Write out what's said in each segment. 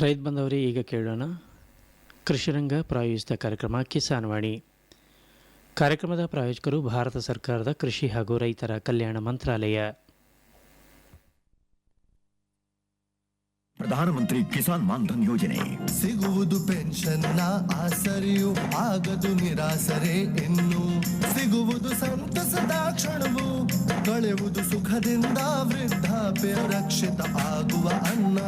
ರೈತ ಬಂದವರೇ ಈಗ ಕೇಳೋಣ. ಕೃಷಿರಂಗ ಪ್ರಾಯೋಜಿತ ಕಾರ್ಯಕ್ರಮ ಕಿಸಾನ್ ವಾಣಿ ಕಾರ್ಯಕ್ರಮದ ಪ್ರಾಯೋಜಕರು ಭಾರತ ಸರ್ಕಾರದ ಕೃಷಿ ಹಾಗೂ ರೈತರ ಕಲ್ಯಾಣ ಮಂತ್ರಾಲಯ. ಪ್ರಧಾನಮಂತ್ರಿ ಕಿಸಾನ್ ಮಾನ್ಧನ್ ಯೋಜನೆ. ಸಿಗುವುದು ಪೆನ್ಷನ್ನ ಆಸರಿಯು ಆಗದು ನಿರಾಸರೆ ಇನ್ನು ಸಿಗುವುದು ಸಂತಸದ ಕ್ಷಣವು ಕಳೆಯುವುದು ಸುಖದಿಂದ ವೃದ್ಧಾಪ್ಯ ರಕ್ಷಿತ ಆಗುವ ಅನ್ನದಾತ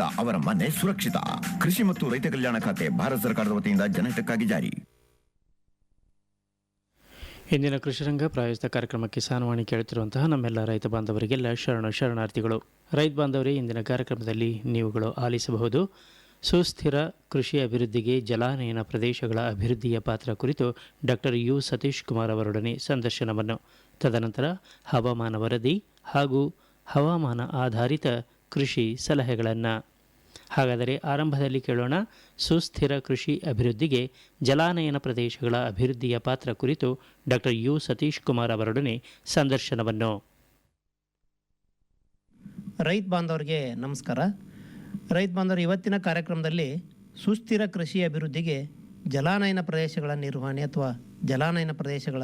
ಅವರ ಮನೆ ಸುರಕ್ಷಿತ. ಕೃಷಿ ಮತ್ತು ರೈತ ಕಲ್ಯಾಣ ಖಾತೆ ಭಾರತ ಸರ್ಕಾರದ ವತಿಯಿಂದ ಜನಹಿತಕ್ಕಾಗಿ ಜಾರಿ. ಇಂದಿನ ಕೃಷಿರಂಗ ಪ್ರಾಯೋಜಿತ ಕಾರ್ಯಕ್ರಮ ಕಿಸಾನ್ ವಾಣಿ ಕೇಳುತ್ತಿರುವಂತಹ ನಮ್ಮೆಲ್ಲ ರೈತ ಬಾಂಧವರಿಗೆಲ್ಲ ಶರಣ ಶರಣಾರ್ಥಿಗಳು. ರೈತ ಬಾಂಧವರೇ, ಇಂದಿನ ಕಾರ್ಯಕ್ರಮದಲ್ಲಿ ನೀವುಗಳು ಆಲಿಸಬಹುದು. ಸುಸ್ಥಿರ ಕೃಷಿ ಅಭಿವೃದ್ಧಿಗೆ ಜಲಾನಯನ ಪ್ರದೇಶಗಳ ಅಭಿವೃದ್ಧಿಯ ಪಾತ್ರ ಕುರಿತು ಡಾಕ್ಟರ್ ಯು ಸತೀಶ್ ಕುಮಾರ್ ಅವರೊಡನೆ ಸಂದರ್ಶನವನ್ನು. ತದನಂತರ ಹವಾಮಾನ ವರದಿ ಹಾಗೂ ಹವಾಮಾನ ಆಧಾರಿತ ಕೃಷಿ ಸಲಹೆಗಳನ್ನು. ಹಾಗಾದರೆ ಆರಂಭದಲ್ಲಿ ಕೇಳೋಣ, ಸುಸ್ಥಿರ ಕೃಷಿ ಅಭಿವೃದ್ಧಿಗೆ ಜಲಾನಯನ ಪ್ರದೇಶಗಳ ಅಭಿವೃದ್ಧಿಯ ಪಾತ್ರ ಕುರಿತು ಡಾಕ್ಟರ್ ಯು ಸತೀಶ್ ಕುಮಾರ್ ಅವರೊಡನೆ ಸಂದರ್ಶನವನ್ನು. ರೈತ ಬಾಂಧವರಿಗೆ ನಮಸ್ಕಾರ. ರೈತ ಬಾಂಧವರು, ಇವತ್ತಿನ ಕಾರ್ಯಕ್ರಮದಲ್ಲಿ ಸುಸ್ಥಿರ ಕೃಷಿ ಅಭಿವೃದ್ಧಿಗೆ ಜಲಾನಯನ ಪ್ರದೇಶಗಳ ನಿರ್ವಹಣೆ ಅಥವಾ ಜಲಾನಯನ ಪ್ರದೇಶಗಳ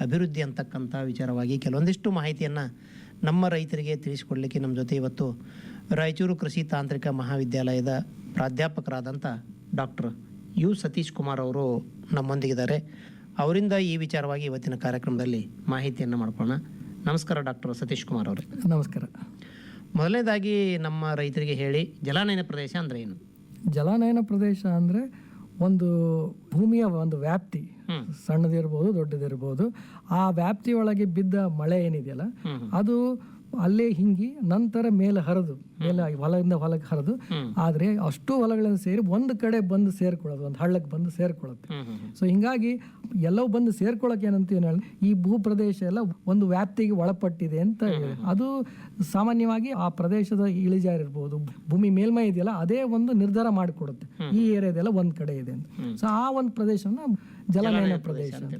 ಅಭಿವೃದ್ಧಿ ಅಂತಕ್ಕಂಥ ವಿಚಾರವಾಗಿ ಕೆಲವೊಂದಿಷ್ಟು ಮಾಹಿತಿಯನ್ನು ನಮ್ಮ ರೈತರಿಗೆ ತಿಳಿಸಿಕೊಡಲಿಕ್ಕೆ ನಮ್ಮ ಜೊತೆ ಇವತ್ತು ರಾಯಚೂರು ಕೃಷಿ ತಾಂತ್ರಿಕ ಮಹಾವಿದ್ಯಾಲಯದ ಪ್ರಾಧ್ಯಾಪಕರಾದಂಥ ಡಾಕ್ಟರ್ ಯು ಸತೀಶ್ ಕುಮಾರ್ ಅವರು ನಮ್ಮೊಂದಿಗಿದ್ದಾರೆ. ಅವರಿಂದ ಈ ವಿಚಾರವಾಗಿ ಇವತ್ತಿನ ಕಾರ್ಯಕ್ರಮದಲ್ಲಿ ಮಾಹಿತಿಯನ್ನು ಮಾಡ್ಕೊಳ್ಳೋಣ. ನಮಸ್ಕಾರ ಡಾಕ್ಟರ್ ಸತೀಶ್ ಕುಮಾರ್ ಅವರು. ನಮಸ್ಕಾರ. ಮೊದಲನೇದಾಗಿ ನಮ್ಮ ರೈತರಿಗೆ ಹೇಳಿ ಜಲಾನಯನ ಪ್ರದೇಶ ಅಂದರೆ ಏನು? ಜಲಾನಯನ ಪ್ರದೇಶ ಅಂದರೆ ಒಂದು ಭೂಮಿಯ ಒಂದು ವ್ಯಾಪ್ತಿ ಸಣ್ಣದಿರಬಹುದು ದೊಡ್ಡದಿರಬಹುದು ಆ ವ್ಯಾಪ್ತಿಯೊಳಗೆ ಬಿದ್ದ ಮಳೆ ಏನಿದೆಯಲ್ಲ ಅದು ಅಲ್ಲೇ ಹಿಂಗಿ ನಂತರ ಮೇಲೆ ಹರಿದು ಮೇಲೆ ಹೊಲದಿಂದ ಹೊಲಕ್ಕೆ ಹರಿದು ಆದರೆ ಅಷ್ಟು ಹೊಲಗಳನ್ನು ಸೇರಿ ಒಂದು ಕಡೆ ಬಂದು ಸೇರ್ಕೊಳ್ಳೋದು ಒಂದು ಹಳ್ಳಕ್ಕೆ ಬಂದು ಸೇರ್ಕೊಳ್ಳುತ್ತೆ ಸೊ ಹಿಂಗಾಗಿ ಎಲ್ಲವೂ ಬಂದು ಸೇರ್ಕೊಳ್ಳೋಕೆ ಏನಂತ ಏನು ಹೇಳಿ ಈ ಭೂ ಪ್ರದೇಶ ಎಲ್ಲ ಒಂದು ವ್ಯಾಪ್ತಿಗೆ ಒಳಪಟ್ಟಿದೆ ಅಂತ ಹೇಳಿ ಅದು ಸಾಮಾನ್ಯವಾಗಿ ಆ ಪ್ರದೇಶದ ಇಳಿಜಾರಿರ್ಬೋದು ಭೂಮಿ ಮೇಲ್ಮೈ ಇದೆಯಲ್ಲ ಅದೇ ಒಂದು ನಿರ್ಧಾರ ಮಾಡಿಕೊಡುತ್ತೆ. ಈ ಏರಿಯಾದೆಲ್ಲ ಒಂದು ಕಡೆ ಇದೆ ಅಂತ. ಸೊ ಆ ಒಂದು ಪ್ರದೇಶನ ಜಲನಯನ ಪ್ರದೇಶ ಅಂತ.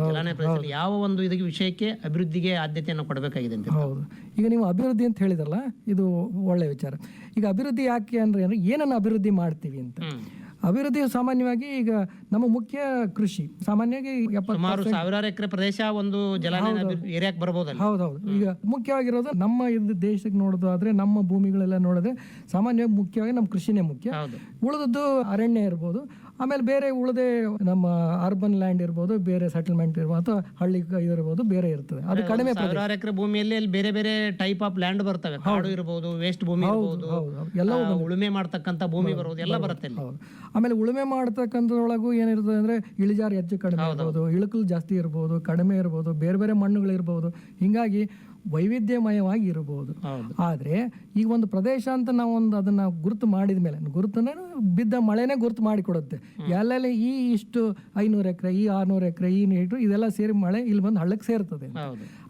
ಜಲಾನಯನ ಪ್ರದೇಶದಲ್ಲಿ ಯಾವ ಒಂದು ಇದಕ್ಕೆ ವಿಷಯಕ್ಕೆ ಅಭಿವೃದ್ಧಿಗೆ ಆದ್ಯತೆಯನ್ನು ಕೊಡಬೇಕಾಗಿದೆ ಅಂತ ಹೌದು. ಈಗ ನೀವು ಅಭಿವೃದ್ಧಿ ಅಂತ ಹೇಳಿದ್ರಲ್ಲ ಇದು ಒಳ್ಳೆ ವಿಚಾರ. ಈಗ ಅಭಿವೃದ್ಧಿ ಯಾಕೆ ಅಂದ್ರೆ ಏನು ಏನನ್ನ ಅಭಿವೃದ್ಧಿ ಮಾಡ್ತೀವಿ ಅಂತ. ಅಭಿವೃದ್ಧಿ ಸಾಮಾನ್ಯವಾಗಿ ಈಗ ನಮ್ಮ ಮುಖ್ಯ ಕೃಷಿ ಸಾಮಾನ್ಯವಾಗಿ ಸುಮಾರು ಸಾವಿರಾರು ಎಕರೆ ಪ್ರದೇಶ ಒಂದು ಜಲಾನಯನ ಏರಿಯಾಕ್ ಹೌದು. ಹೌದೌದು ಈಗ ಮುಖ್ಯವಾಗಿರೋದು ನಮ್ಮ ಇದು ದೇಶಕ್ಕೆ ನೋಡೋದಾದ್ರೆ ನಮ್ಮ ಭೂಮಿಗಳೆಲ್ಲ ನೋಡಿದ್ರೆ ಸಾಮಾನ್ಯವಾಗಿ ಮುಖ್ಯವಾಗಿ ನಮ್ಮ ಕೃಷಿನೇ ಮುಖ್ಯ. ಉಳಿದದ್ದು ಅರಣ್ಯ ಇರ್ಬೋದು. ಆಮೇಲೆ ಬೇರೆ ಉಳಿದೆ ನಮ್ಮ ಅರ್ಬನ್ ಲ್ಯಾಂಡ್ ಇರ್ಬೋದು ಬೇರೆ ಸೆಟಲ್ಮೆಂಟ್ ಇರ್ಬೋದು ಅಥವಾ ಹಳ್ಳಿ ಇದಿರ್ಬೋದು ಬೇರೆ ಇರ್ತದೆ. ಅದು ಕಡಿಮೆ ಸಾವಿರಾರು ಎಕರೆ ಭೂಮಿಯಲ್ಲಿ ಅಲ್ಲಿ ಬೇರೆ ಬೇರೆ ಟೈಪ್ ಆಫ್ ಲ್ಯಾಂಡ್ ಬರ್ತವೆ. ಕಾಡು ಇರ್ಬೋದು ವೇಸ್ಟ್ ಭೂಮಿ. ಎಲ್ಲವೂ ಉಳುಮೆ ಮಾಡ್ತಕ್ಕಂಥ ಭೂಮಿ ಬರೋದು ಎಲ್ಲ ಬರುತ್ತೆ ಆಮೇಲೆ ಉಳುಮೆ ಮಾಡ್ತಕ್ಕಂಥದ್ರೊಳಗೂ ಏನಿರ್ತದೆ ಅಂದ್ರೆ ಇಳಿಜಾರು ಹೆಚ್ಚು ಕಡಿಮೆ ಇರ್ಬೋದು ಇಳುಕಲು ಜಾಸ್ತಿ ಇರ್ಬೋದು ಕಡಿಮೆ ಇರ್ಬೋದು ಬೇರೆ ಬೇರೆ ಮಣ್ಣುಗಳು ಇರ್ಬೋದು ಹಿಂಗಾಗಿ ವೈವಿಧ್ಯಮಯವಾಗಿ ಇರಬಹುದು. ಆದರೆ ಈಗ ಒಂದು ಪ್ರದೇಶ ಅಂತ ನಾವು ಒಂದು ಅದನ್ನ ಗುರುತು ಮಾಡಿದ ಮೇಲೆ ಗುರುತನ್ನ ಬಿದ್ದ ಮಳೆನೇ ಗುರುತು ಮಾಡಿಕೊಡುತ್ತೆ. ಎಲ್ಲೆಲ್ಲಿ ಈ ಇಷ್ಟು ಐನೂರು ಎಕರೆ ಈ ಆರ್ನೂರು ಎಕರೆ ಈ ನೀಟ್ರು ಇದೆಲ್ಲ ಸೇರಿ ಮಳೆ ಇಲ್ಲಿ ಬಂದು ಹಳ್ಳಕ್ಕೆ ಸೇರ್ತದೆ.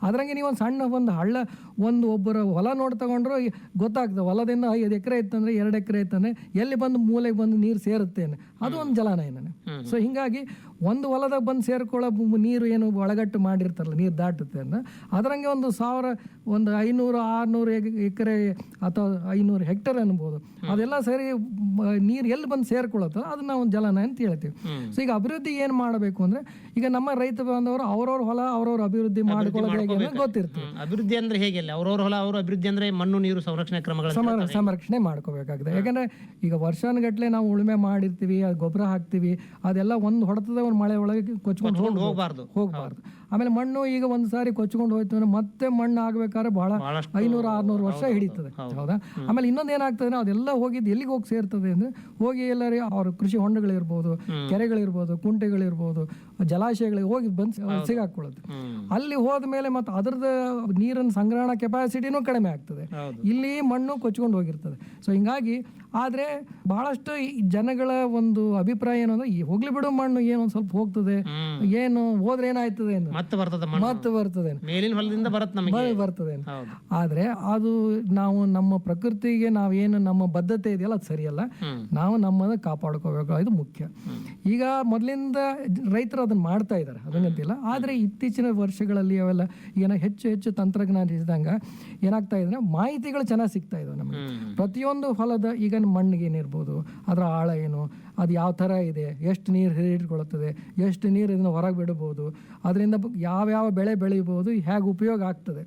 ಅದ್ರಂಗೆ ನೀವು ಒಂದು ಸಣ್ಣ ಒಂದು ಹಳ್ಳ ಒಂದು ಒಬ್ಬರ ಹೊಲ ನೋಡಿ ತಗೊಂಡ್ರು ಗೊತ್ತಾಗ್ತದೆ. ಹೊಲದಿಂದ ಐದು ಎಕರೆ ಇತ್ತಂದ್ರೆ ಎರಡು ಎಕರೆ ಇತ್ತಂದ್ರೆ ಎಲ್ಲಿ ಬಂದು ಮೂಲೆಗೆ ಬಂದು ನೀರು ಸೇರುತ್ತೇನೆ ಅದು ಒಂದು ಜಲಾನಯನ ಸೊ ಹಿಂಗಾಗಿ ಒಂದು ಹೊಲದಾಗ ಬಂದು ಸೇರ್ಕೊಳ್ಳೋ ನೀರು ಏನು ಒಳಗಟ್ಟು ಮಾಡಿರ್ತಾರಲ್ಲ ನೀರು ದಾಟುತ್ತೆ ಅನ್ನ ಅದರಂಗೆ ಒಂದು ಸಾವಿರ ಒಂದು ಐನೂರು ಆರುನೂರು ಎಕರೆ ಅಥವಾ ಐನೂರು ಹೆಕ್ಟೇರ್ ಅನ್ಬೋದು. ಅದೆಲ್ಲ ಸರಿ ನೀರು ಎಲ್ಲಿ ಬಂದು ಸೇರ್ಕೊಳ್ಳುತ್ತಲ್ಲ ಅದನ್ನ ಒಂದು ಜಲನ ಅಂತ ಹೇಳ್ತೀವಿ. ಸೊ ಈಗ ಅಭಿವೃದ್ಧಿ ಏನು ಮಾಡಬೇಕು ಅಂದ್ರೆ ಈಗ ನಮ್ಮ ರೈತ ಬಾಂಧವರು ಅವ್ರವ್ರ ಹೊಲ ಅವ್ರವ್ರ ಅಭಿವೃದ್ಧಿ ಮಾಡ್ಕೊಳ್ಳೋದು ಹೇಗೆ ಅನ್ನೋದು ಗೊತ್ತಿರ್ತದೆ. ಅಭಿವೃದ್ಧಿ ಅಂದ್ರೆ ಹೇಗೆ ಅವ್ರವ್ರ ಹೊಲ ಅವ್ರ ಅಭಿವೃದ್ಧಿ ಅಂದ್ರೆ ಮಣ್ಣು ನೀರು ಸಂರಕ್ಷಣೆ ಕ್ರಮಗಳು ಸಂರಕ್ಷಣೆ ಮಾಡ್ಕೋಬೇಕಾಗಿದೆ ಯಾಕಂದ್ರೆ ಈಗ ವರ್ಷಾನುಗಟ್ಲೆ ನಾವು ಉಳುಮೆ ಮಾಡಿರ್ತೀವಿ ಅದು ಗೊಬ್ಬರ ಹಾಕ್ತಿವಿ ಅದೆಲ್ಲ ಒಂದು ಹೊಡೆತದ ಒಂದು ಮಳೆ ಒಳಗೆ ಕೊಚ್ಕೊಂಡು ಹೋಗಬಾರ್ದು. ಹೋಗ್ಬಾರ್ದು. ಆಮೇಲೆ ಮಣ್ಣು ಈಗ ಒಂದು ಸಾರಿ ಕೊಚ್ಕೊಂಡು ಹೋಯ್ತು ಅಂದ್ರೆ ಮತ್ತೆ ಮಣ್ಣು ಆಗ್ಬೇಕಾದ್ರೆ ಬಹಳ ಐನೂರು ಆರ್ನೂರು ವರ್ಷ ಹಿಡಿತದೆ. ಹೌದಾ. ಆಮೇಲೆ ಇನ್ನೊಂದು ಏನಾಗ್ತದೆ ಅಂದ್ರೆ ಅದೆಲ್ಲ ಹೋಗಿದ್ದು ಎಲ್ಲಿಗೆ ಹೋಗಿ ಸೇರ್ತದೆ ಅಂದ್ರೆ ಹೋಗಿ ಎಲ್ಲರಿ ಅವ್ರ ಕೃಷಿ ಹೊಂಡಗಳಿರ್ಬೋದು ಕೆರೆಗಳಿರ್ಬೋದು ಕುಂಟೆಗಳಿರ್ಬೋದು ಜಲಾಶಯಗಳಿಗೆ ಹೋಗಿ ಬಂದು ಸಿಗಾಕೊಳ್ಳುತ್ತೆ. ಅಲ್ಲಿ ಹೋದ ಮೇಲೆ ಮತ್ತೆ ಅದರದ ನೀರನ್ನು ಸಂಗ್ರಹಣ ಕೆಪಾಸಿಟಿನೂ ಕಡಿಮೆ ಆಗ್ತದೆ. ಇಲ್ಲಿ ಮಣ್ಣು ಕೊಚ್ಕೊಂಡು ಹೋಗಿರ್ತದೆ. ಸೊ ಹಿಂಗಾಗಿ ಆದರೆ ಬಹಳಷ್ಟು ಜನಗಳ ಒಂದು ಅಭಿಪ್ರಾಯ ಏನು ಅಂದ್ರೆ ಈ ಹೋಗ್ಲಿ ಬಿಡು ಮಣ್ಣು ಏನು ಒಂದು ಸ್ವಲ್ಪ ಹೋಗ್ತದೆ. ಏನು ಹೋದ್ರೆ ಏನಾಯ್ತದೆ ಮತ್ತೆ ಬರ್ತದೆ ಮತ್ತೆ ಬರ್ತದೆ ಮೇಲಿನ ಹೊಲದಿಂದ ಬರ್ತದೆ. ಆದ್ರೆ ಅದು ನಾವು ನಮ್ಮ ಪ್ರಕೃತಿಗೆ ನಾವೇನು ನಮ್ಮ ಬದ್ಧತೆ ಇದೆಯಲ್ಲ ಅದು ಸರಿಯಲ್ಲ. ನಾವು ನಮ್ಮನ್ನ ಕಾಪಾಡ್ಕೋಬೇಕು ಇದು ಮುಖ್ಯ. ಈಗ ಮೊದಲಿಂದ ರೈತರು ಅದನ್ನ ಮಾಡ್ತಾ ಇದ್ದಾರೆ ಅದನ್ನಂತಿಲ್ಲ ಆದ್ರೆ ಇತ್ತೀಚಿನ ವರ್ಷಗಳಲ್ಲಿ ಅವೆಲ್ಲ ಏನ ಹೆಚ್ಚು ಹೆಚ್ಚು ತಂತ್ರಜ್ಞಾನ ಇದ್ದಂಗ ಏನಾಗ್ತಾ ಇದ್ರೆ ಮಾಹಿತಿಗಳು ಚೆನ್ನಾಗಿ ಸಿಗ್ತಾ ಇದಾವೆ ನಮಗೆ. ಪ್ರತಿಯೊಂದು ಹೊಲದ ಈಗ ಮಣ್ಣಿಗೆ ಏನಿರ್ಬೋದು ಅದರ ಆಳ ಏನು? ಅದು ಯಾವ ಥರ ಇದೆ? ಎಷ್ಟು ನೀರು ಹಿಡಿದುಕೊಳ್ಳುತ್ತದೆ ಎಷ್ಟು ನೀರು ಇದನ್ನು ಹೊರಗೆ ಬಿಡಬಹುದು ಅದರಿಂದ ಯಾವ್ಯಾವ ಬೆಳೆ ಬೆಳಿಬೋದು? ಹೇಗೆ ಉಪಯೋಗ ಆಗ್ತದೆ?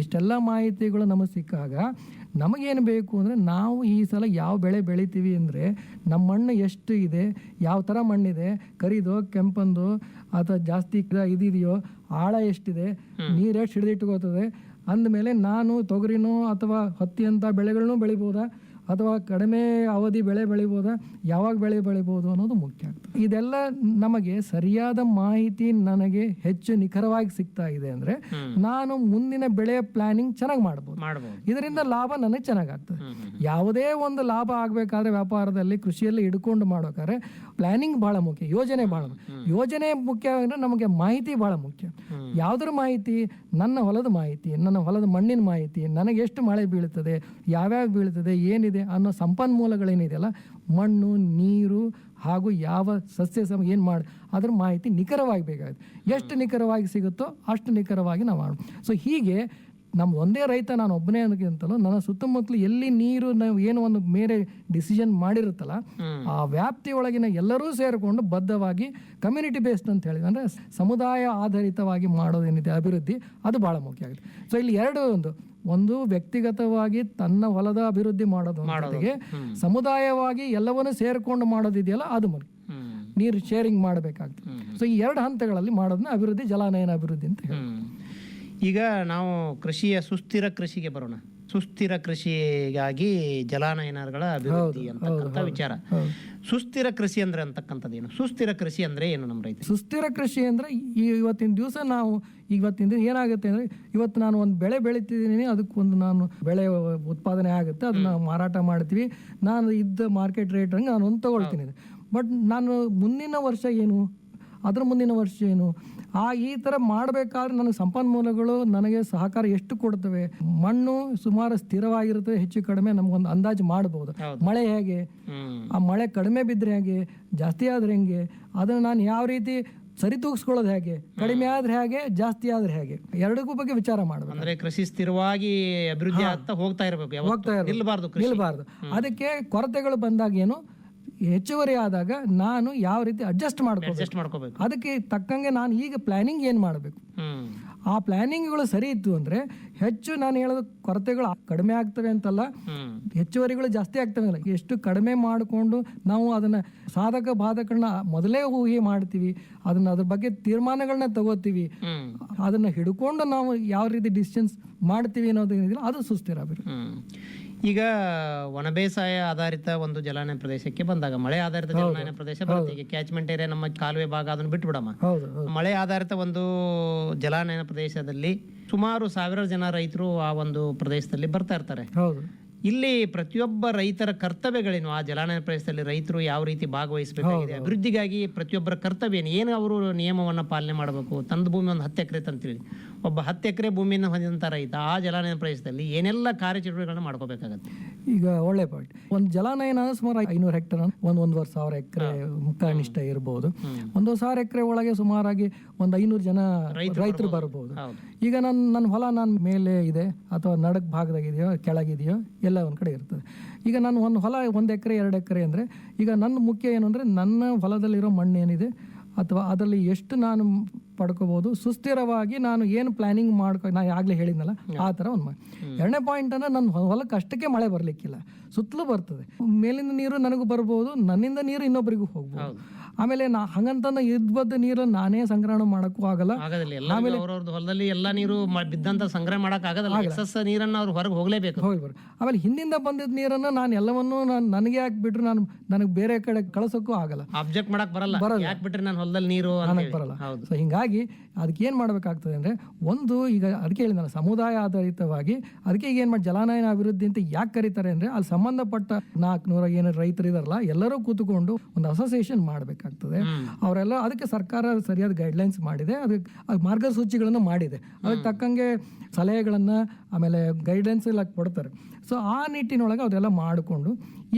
ಇಷ್ಟೆಲ್ಲ ಮಾಹಿತಿಗಳು ನಮಗೆ ಸಿಕ್ಕಾಗ ನಮಗೇನು ಬೇಕು ಅಂದರೆ ನಾವು ಈ ಸಲ ಯಾವ ಬೆಳೆ ಬೆಳಿತೀವಿ ಅಂದರೆ ನಮ್ಮ ಮಣ್ಣು ಎಷ್ಟು ಇದೆ? ಯಾವ ಥರ ಮಣ್ಣಿದೆ? ಕರಿದೋ ಕೆಂಪಂದು ಅಥವಾ ಜಾಸ್ತಿ ಇದಿದೆಯೋ ಆಳ ಎಷ್ಟಿದೆ? ನೀರು ಎಷ್ಟು ಹಿಡಿದಿಟ್ಕೋತದೆ ಅಂದಮೇಲೆ ನಾನು ತೊಗರಿನೋ ಅಥವಾ ಹತ್ತಿ ಅಂತ ಬೆಳೆಗಳನ್ನೂ ಬೆಳಿಬೋದಾ? ಅಥವಾ ಕಡಿಮೆ ಅವಧಿ ಬೆಳೆ ಬೆಳಿಬೋದಾ? ಯಾವಾಗ ಬೆಳೆ ಬೆಳಿಬೋದು ಅನ್ನೋದು ಮುಖ್ಯ ಆಗ್ತದೆ. ಇದೆಲ್ಲ ನಮಗೆ ಸರಿಯಾದ ಮಾಹಿತಿ ನನಗೆ ಹೆಚ್ಚು ನಿಖರವಾಗಿ ಸಿಗ್ತಾ ಇದೆ ಅಂದ್ರೆ ನಾನು ಮುಂದಿನ ಬೆಳೆ ಪ್ಲಾನಿಂಗ್ ಚೆನ್ನಾಗಿ ಮಾಡ್ಬೋದು. ಮಾಡ್ಬೋದು. ಇದರಿಂದ ಲಾಭ ನನಗೆ ಚೆನ್ನಾಗಾಗ್ತದೆ. ಯಾವುದೇ ಒಂದು ಲಾಭ ಆಗಬೇಕಾದ್ರೆ ವ್ಯಾಪಾರದಲ್ಲಿ ಕೃಷಿಯಲ್ಲಿ ಹಿಡ್ಕೊಂಡು ಮಾಡೋಕಾದ್ರೆ ಪ್ಲಾನಿಂಗ್ ಭಾಳ ಮುಖ್ಯ ಯೋಜನೆ ಬಹಳ ಮುಖ್ಯ. ಯೋಜನೆ ಮುಖ್ಯ ಅಂದ್ರೆ ನಮಗೆ ಮಾಹಿತಿ ಬಹಳ ಮುಖ್ಯ. ಯಾವುದ್ರ ಮಾಹಿತಿ? ನನ್ನ ಹೊಲದ ಮಾಹಿತಿ ನನ್ನ ಹೊಲದ ಮಣ್ಣಿನ ಮಾಹಿತಿ ನನಗೆ ಎಷ್ಟು ಮಳೆ ಬೀಳ್ತದೆ ಯಾವ್ಯಾವ ಬೀಳ್ತದೆ ಏನಿದೆ ಅನ್ನೋ ಸಂಪನ್ಮೂಲಗಳೇನಿದೆಯಲ್ಲ ಮಣ್ಣು ನೀರು ಹಾಗೂ ಯಾವ ಸಸ್ಯ ಸಮ ಏನು ಮಾಡಿ ಅದ್ರ ಮಾಹಿತಿ ನಿಖರವಾಗಿ ಬೇಕಾಗುತ್ತೆ. ಎಷ್ಟು ನಿಖರವಾಗಿ ಸಿಗುತ್ತೋ ಅಷ್ಟು ನಿಖರವಾಗಿ ನಾವು ಸೊ ಹೀಗೆ ನಮ್ಮ ಒಂದೇ ರೈತ ನಾನು ಒಬ್ಬನೇ ಅನ್ನೋಕ್ಕಿಂತಲೂ ನನ್ನ ಸುತ್ತಮುತ್ತಲು ಎಲ್ಲಿ ನೀರು ನಾವು ಏನು ಒಂದು ಮೇರೆ ಡಿಸಿಷನ್ ಮಾಡಿರುತ್ತಲ್ಲ ಆ ವ್ಯಾಪ್ತಿಯೊಳಗಿನ ಎಲ್ಲರೂ ಸೇರಿಕೊಂಡು ಬದ್ಧವಾಗಿ ಕಮ್ಯುನಿಟಿ ಬೇಸ್ಡ್ ಅಂತ ಹೇಳಿದ್ರೆ ಅಂದರೆ ಸಮುದಾಯ ಆಧಾರಿತವಾಗಿ ಮಾಡೋದೇನಿದೆ ಅಭಿವೃದ್ಧಿ ಅದು ಭಾಳ ಮುಖ್ಯ ಆಗುತ್ತೆ. ಸೊ ಇಲ್ಲಿ ಎರಡು ಒಂದು ಒಂದು ವ್ಯಕ್ತಿಗತವಾಗಿ ತನ್ನ ಹೊಲದ ಅಭಿವೃದ್ಧಿ ಮಾಡೋದು ಜೊತೆಗೆ ಸಮುದಾಯವಾಗಿ ಎಲ್ಲವನ್ನೂ ಸೇರಿಕೊಂಡು ಮಾಡೋದಿದೆಯಲ್ಲ ಅದು ಮನೆ. ನೀರು ಶೇರಿಂಗ್ ಮಾಡಬೇಕಾಗ್ತದೆ. ಸೊ ಈ ಎರಡು ಹಂತಗಳಲ್ಲಿ ಮಾಡೋದನ್ನ ಅಭಿವೃದ್ಧಿ ಜಲಾನಯನ ಅಭಿವೃದ್ಧಿ ಅಂತ ಹೇಳಿ ಈಗ ನಾವು ಕೃಷಿಯ ಸುಸ್ಥಿರ ಕೃಷಿಗೆ ಬರೋಣ. ಸುಸ್ಥಿರ ಕೃಷಿಗಾಗಿ ಜಲಾನಯನಗಳ ಅಭಿವೃದ್ಧಿ ಅಂತಕ್ಕಂಥ ವಿಚಾರ. ಸುಸ್ಥಿರ ಕೃಷಿ ಅಂದ್ರೆ ಅಂತಕ್ಕಂಥದ್ದು ಏನು ಸುಸ್ಥಿರ ಕೃಷಿ ಅಂದ್ರೆ ಏನು ನಮ್ಮ ರೈತ ಸುಸ್ಥಿರ ಕೃಷಿ ಅಂದ್ರೆ ಈ ಇವತ್ತಿನ ದಿವಸ ನಾವು ಇವತ್ತಿನ ದಿನ ಏನಾಗುತ್ತೆ ಅಂದ್ರೆ ಇವತ್ತು ನಾನು ಒಂದು ಬೆಳೆ ಬೆಳಿತಿದ್ದೀನಿ ಅದಕ್ಕೊಂದು ನಾನು ಬೆಳೆ ಉತ್ಪಾದನೆ ಆಗುತ್ತೆ ಅದನ್ನ ಮಾರಾಟ ಮಾಡ್ತೀವಿ. ನಾನು ಇದ್ದ ಮಾರ್ಕೆಟ್ ರೇಟ್ ಹಂಗೆ ನಾನು ಒಂದು ತಗೊಳ್ತೀನಿ. ಬಟ್ ನಾನು ಮುಂದಿನ ವರ್ಷ ಏನು? ಅದ್ರ ಮುಂದಿನ ವರ್ಷ ಏನು? ಆ ಈ ತರ ಮಾಡಬೇಕಾದ್ರೆ ನನಗೆ ಸಂಪನ್ಮೂಲಗಳು ನನಗೆ ಸಹಕಾರ ಎಷ್ಟು ಕೊಡ್ತವೆ? ಮಣ್ಣು ಸುಮಾರು ಸ್ಥಿರವಾಗಿರುತ್ತೆ ಹೆಚ್ಚು ಕಡಿಮೆ ನಮಗೊಂದು ಅಂದಾಜು ಮಾಡಬಹುದು ಮಳೆ ಹೇಗೆ? ಆ ಮಳೆ ಕಡಿಮೆ ಬಿದ್ದರೆ ಹೇಗೆ? ಜಾಸ್ತಿ ಆದ್ರೆ ಹೆಂಗೆ? ಅದನ್ನ ನಾನು ಯಾವ ರೀತಿ ಸರಿತೂಗಿಸ್ಕೊಳ್ಳೋದು ಹೇಗೆ? ಕಡಿಮೆ ಆದ್ರೆ ಹೇಗೆ? ಜಾಸ್ತಿ ಆದ್ರೆ ಹೇಗೆ? ಎರಡಕ್ಕೂ ಬಗ್ಗೆ ವಿಚಾರ ಮಾಡಬೇಕು. ಅಂದ್ರೆ ಕೃಷಿ ಸ್ಥಿರವಾಗಿ ಅಭಿವೃದ್ಧಿ ಆಗ್ತಾ ಹೋಗ್ತಾ ಇರಬೇಕು ಹೋಗ್ತಾ ಇರಬಾರ್ದು ನಿಲ್ಬಾರ್ದು ಅದಕ್ಕೆ ಕೊರತೆಗಳು ಬಂದಾಗ ಏನು? ಹೆಚ್ಚುವರಿ ಆದಾಗ ನಾನು ಯಾವ ರೀತಿ ಅಡ್ಜಸ್ಟ್ ಮಾಡ್ಕೋಬೇಕು? ಮಾಡ್ಕೋಬೇಕು. ಅದಕ್ಕೆ ತಕ್ಕಂಗೆ ನಾನು ಈಗ ಪ್ಲಾನಿಂಗ್ ಏನು ಮಾಡಬೇಕು? ಆ ಪ್ಲಾನಿಂಗ್ಗಳು ಸರಿ ಇತ್ತು ಅಂದ್ರೆ ಹೆಚ್ಚು ನಾನು ಹೇಳೋದು ಕೊರತೆಗಳು ಕಡಿಮೆ ಆಗ್ತವೆ ಅಂತಲ್ಲ ಹೆಚ್ಚುವರಿಗಳು ಜಾಸ್ತಿ ಆಗ್ತವೆ ಅಲ್ಲ ಎಷ್ಟು ಕಡಿಮೆ ಮಾಡಿಕೊಂಡು ನಾವು ಅದನ್ನ ಸಾಧಕ ಬಾಧಕಗಳನ್ನ ಮೊದಲೇ ಊಹೆ ಮಾಡ್ತೀವಿ ಅದನ್ನ ಅದ್ರ ಬಗ್ಗೆ ತೀರ್ಮಾನಗಳನ್ನ ತಗೋತೀವಿ ಅದನ್ನ ಹಿಡ್ಕೊಂಡು ನಾವು ಯಾವ ರೀತಿ ಡಿಸಿಷನ್ಸ್ ಮಾಡ್ತೀವಿ ಅನ್ನೋದು ಏನಿದಿಲ್ಲ ಅದು ಸುಸ್ಥಿರ. ಈಗ ಒಣ ಬೇಸಾಯ ಆಧಾರಿತ ಒಂದು ಜಲಾನಯನ ಪ್ರದೇಶಕ್ಕೆ ಬಂದಾಗ ಮಳೆ ಆಧಾರಿತ ಜಲಾನಯನ ಪ್ರದೇಶ ಬರುತ್ತೆ. ಈಗ ಕ್ಯಾಚ್ಮೆಂಟ್ ಏರಿಯಾ ನಮ್ಮ ಕಾಲುವೆ ಭಾಗ ಅದನ್ನು ಬಿಟ್ಬಿಡಮ್ಮ. ಹೌದು ಹೌದು. ಮಳೆ ಆಧಾರಿತ ಒಂದು ಜಲಾನಯನ ಪ್ರದೇಶದಲ್ಲಿ ಸುಮಾರು ಸಾವಿರಾರು ಜನ ರೈತರು ಆ ಒಂದು ಪ್ರದೇಶದಲ್ಲಿ ಬರ್ತಾ ಇರ್ತಾರೆ. ಇಲ್ಲಿ ಪ್ರತಿಯೊಬ್ಬ ರೈತರ ಕರ್ತವ್ಯಗಳೇನು? ಆ ಜಲಾನಯನ ಪ್ರದೇಶದಲ್ಲಿ ರೈತರು ಯಾವ ರೀತಿ ಭಾಗವಹಿಸಬೇಕಾಗಿದೆ? ಅಭಿವೃದ್ಧಿಗಾಗಿ ಪ್ರತಿಯೊಬ್ಬರ ಕರ್ತವ್ಯ ಏನು? ಏನು ಅವರು ನಿಯಮವನ್ನು ಪಾಲನೆ ಮಾಡಬೇಕು ತಂದ ಭೂಮಿ ಒಂದು ಹತ್ತು ಎಕರೆ ಅಂತೇಳಿ ಒಬ್ಬ ಹತ್ತು ಎಕರೆ ಭೂಮಿಯನ್ನು ಹೊಂದಿದಂಥ ರೈತ ಆ ಜಲಾನಯನ ಪ್ರದೇಶದಲ್ಲಿ ಏನೆಲ್ಲ ಕಾರ್ಯಚಟುವಟಿಕೆಗಳನ್ನ ಮಾಡ್ಕೋಬೇಕಾಗತ್ತೆ? ಈಗ ಒಳ್ಳೆ ಪಾಯಿಂಟ್ ಒಂದು ಜಲಾನಯನ ಸುಮಾರು ಐನೂರು ಹೆಕ್ಟರ್ ಒಂದು ಒಂದೂವರೆ ಸಾವಿರ ಎಕರೆ ಕನಿಷ್ಠ ಇರಬಹುದು ಒಂದು ಸಾವಿರ ಎಕರೆ ಒಳಗೆ ಸುಮಾರಾಗಿ ಒಂದು ಐನೂರು ಜನ ರೈತರು ಬರಬಹುದು ಈಗ ನನ್ನ ನನ್ನ ಹೊಲ ನಾನು ಮೇಲೆ ಇದೆ ಅಥವಾ ನಡಕ್ ಭಾಗದಾಗಿದೆಯೋ ಕೆಳಗಿದೆಯೋ ಎಲ್ಲ ಒಂದು ಕಡೆ ಇರ್ತದೆ. ಈಗ ನಾನು ಒಂದು ಹೊಲ ಒಂದು ಎಕರೆ ಎರಡು ಎಕರೆ ಅಂದರೆ ಈಗ ನನ್ನ ಮುಖ್ಯ ಏನು ಅಂದರೆ ನನ್ನ ಹೊಲದಲ್ಲಿರೋ ಮಣ್ಣು ಏನಿದೆ ಅಥವಾ ಅದರಲ್ಲಿ ಎಷ್ಟು ನಾನು ಪಡ್ಕೋಬೋದು ಸುಸ್ಥಿರವಾಗಿ ನಾನು ಏನು ಪ್ಲಾನಿಂಗ್ ಮಾಡ್ಕೊ ನಾನು ಆಗಲೇ ಹೇಳಿದ್ನಲ್ಲ ಆ ಥರ ಒಂದು ಮಾಡಿ ಎರಡನೇ ಪಾಯಿಂಟ್ ಅಂದರೆ ನನ್ನ ಹೊಲಕ್ಕೆ ಅಷ್ಟಕ್ಕೆ ಮಳೆ ಬರಲಿಕ್ಕಿಲ್ಲ. ಸುತ್ತಲೂ ಬರ್ತದೆ. ಮೇಲಿಂದ ನೀರು ನನಗೂ ಬರ್ಬೋದು ನನ್ನಿಂದ ನೀರು ಇನ್ನೊಬ್ಬರಿಗೂ ಹೋಗ್ಬೋದು. ಆಮೇಲೆ ನಾ ಹಂಗಂತಂದ ಇದ್ಬದ್ದ ನೀರು ನಾನೇ ಸಂಗ್ರಹಣ ಮಾಡಕ್ಕೂ ಆಗಲ್ಲ. ಆಗೋದಿಲ್ಲ. ಎಲ್ಲ ಅವ್ರವ್ರದ್ದು ಹೊಲದಲ್ಲಿ ಎಲ್ಲ ನೀರು ಮ- ಬಿದ್ದಂತ ಸಂಗ್ರಹ ಮಾಡಕ್ ಆಗೋದಿಲ್ಲ. ಎಕ್ಸಸ್ ನೀರನ್ನ ಅವ್ರು ಹೊರಗೆ ಹೋಗ್ಲೇಬೇಕು. ಹೋಗಿ ಆಮೇಲೆ ಹಿಂದಿಂದ ಬಂದಿದ್ದ ನೀರನ್ನ ನಾನು ಎಲ್ಲವನ್ನೂ ನಾನು ನನಗೆ ಹಾಕ್ಬಿಟ್ರೆ ನಾನು ನನಗೆ ಬೇರೆ ಕಡೆ ಕಳ್ಸೋಕ್ಕೂ ಆಗಲ್ಲ. ಅಬ್ಜೆಕ್ಟ್ ಮಾಡಕ್ ಬರಲ್ಲ. ಯಾಕೆ ಬಿಟ್ರೆ ನಾನು ಹೊಲದಲ್ಲಿ ನೀರು ಅಂತ ನನಗೆ ಬರಲ್ಲ. ಹೌದು. ಸೊ ಹಿಂಗಾಗಿ ಅದಕ್ಕೆ ಏನು ಮಾಡಬೇಕಾಗ್ತದೆ ಅಂದರೆ ಒಂದು ಈಗ ಅದಕ್ಕೆ ಹೇಳಿ ನಾನು ಸಮುದಾಯ ಆಧಾರಿತವಾಗಿ ಅದಕ್ಕೆ ಈಗ ಏನು ಮಾಡಿ ಜಲಾನಯನ ಅಭಿವೃದ್ಧಿ ಅಂತ ಯಾಕೆ ಕರೀತಾರೆ ಅಂದರೆ ಅಲ್ಲಿ ಸಂಬಂಧಪಟ್ಟ ನಾಲ್ಕುನೂರ ಏನು ರೈತರು ಇದಾರಲ್ಲ ಎಲ್ಲರೂ ಕೂತ್ಕೊಂಡು ಒಂದು ಅಸೋಸಿಯೇಷನ್ ಮಾಡಬೇಕಾಗ್ತದೆ. ಅವರೆಲ್ಲ ಅದಕ್ಕೆ ಸರ್ಕಾರ ಸರಿಯಾದ ಗೈಡ್ಲೈನ್ಸ್ ಮಾಡಿದೆ. ಅದಕ್ಕೆ ಅದು ಮಾರ್ಗಸೂಚಿಗಳನ್ನು ಮಾಡಿದೆ. ಅದಕ್ಕೆ ತಕ್ಕಂಗೆ ಸಲಹೆಗಳನ್ನು ಆಮೇಲೆ ಗೈಡ್ಲೈನ್ಸ್ ಎಲ್ಲ ಕೊಡ್ತಾರೆ. ಸೊ ಆ ನಿಟ್ಟಿನೊಳಗೆ ಅದೆಲ್ಲ ಮಾಡಿಕೊಂಡು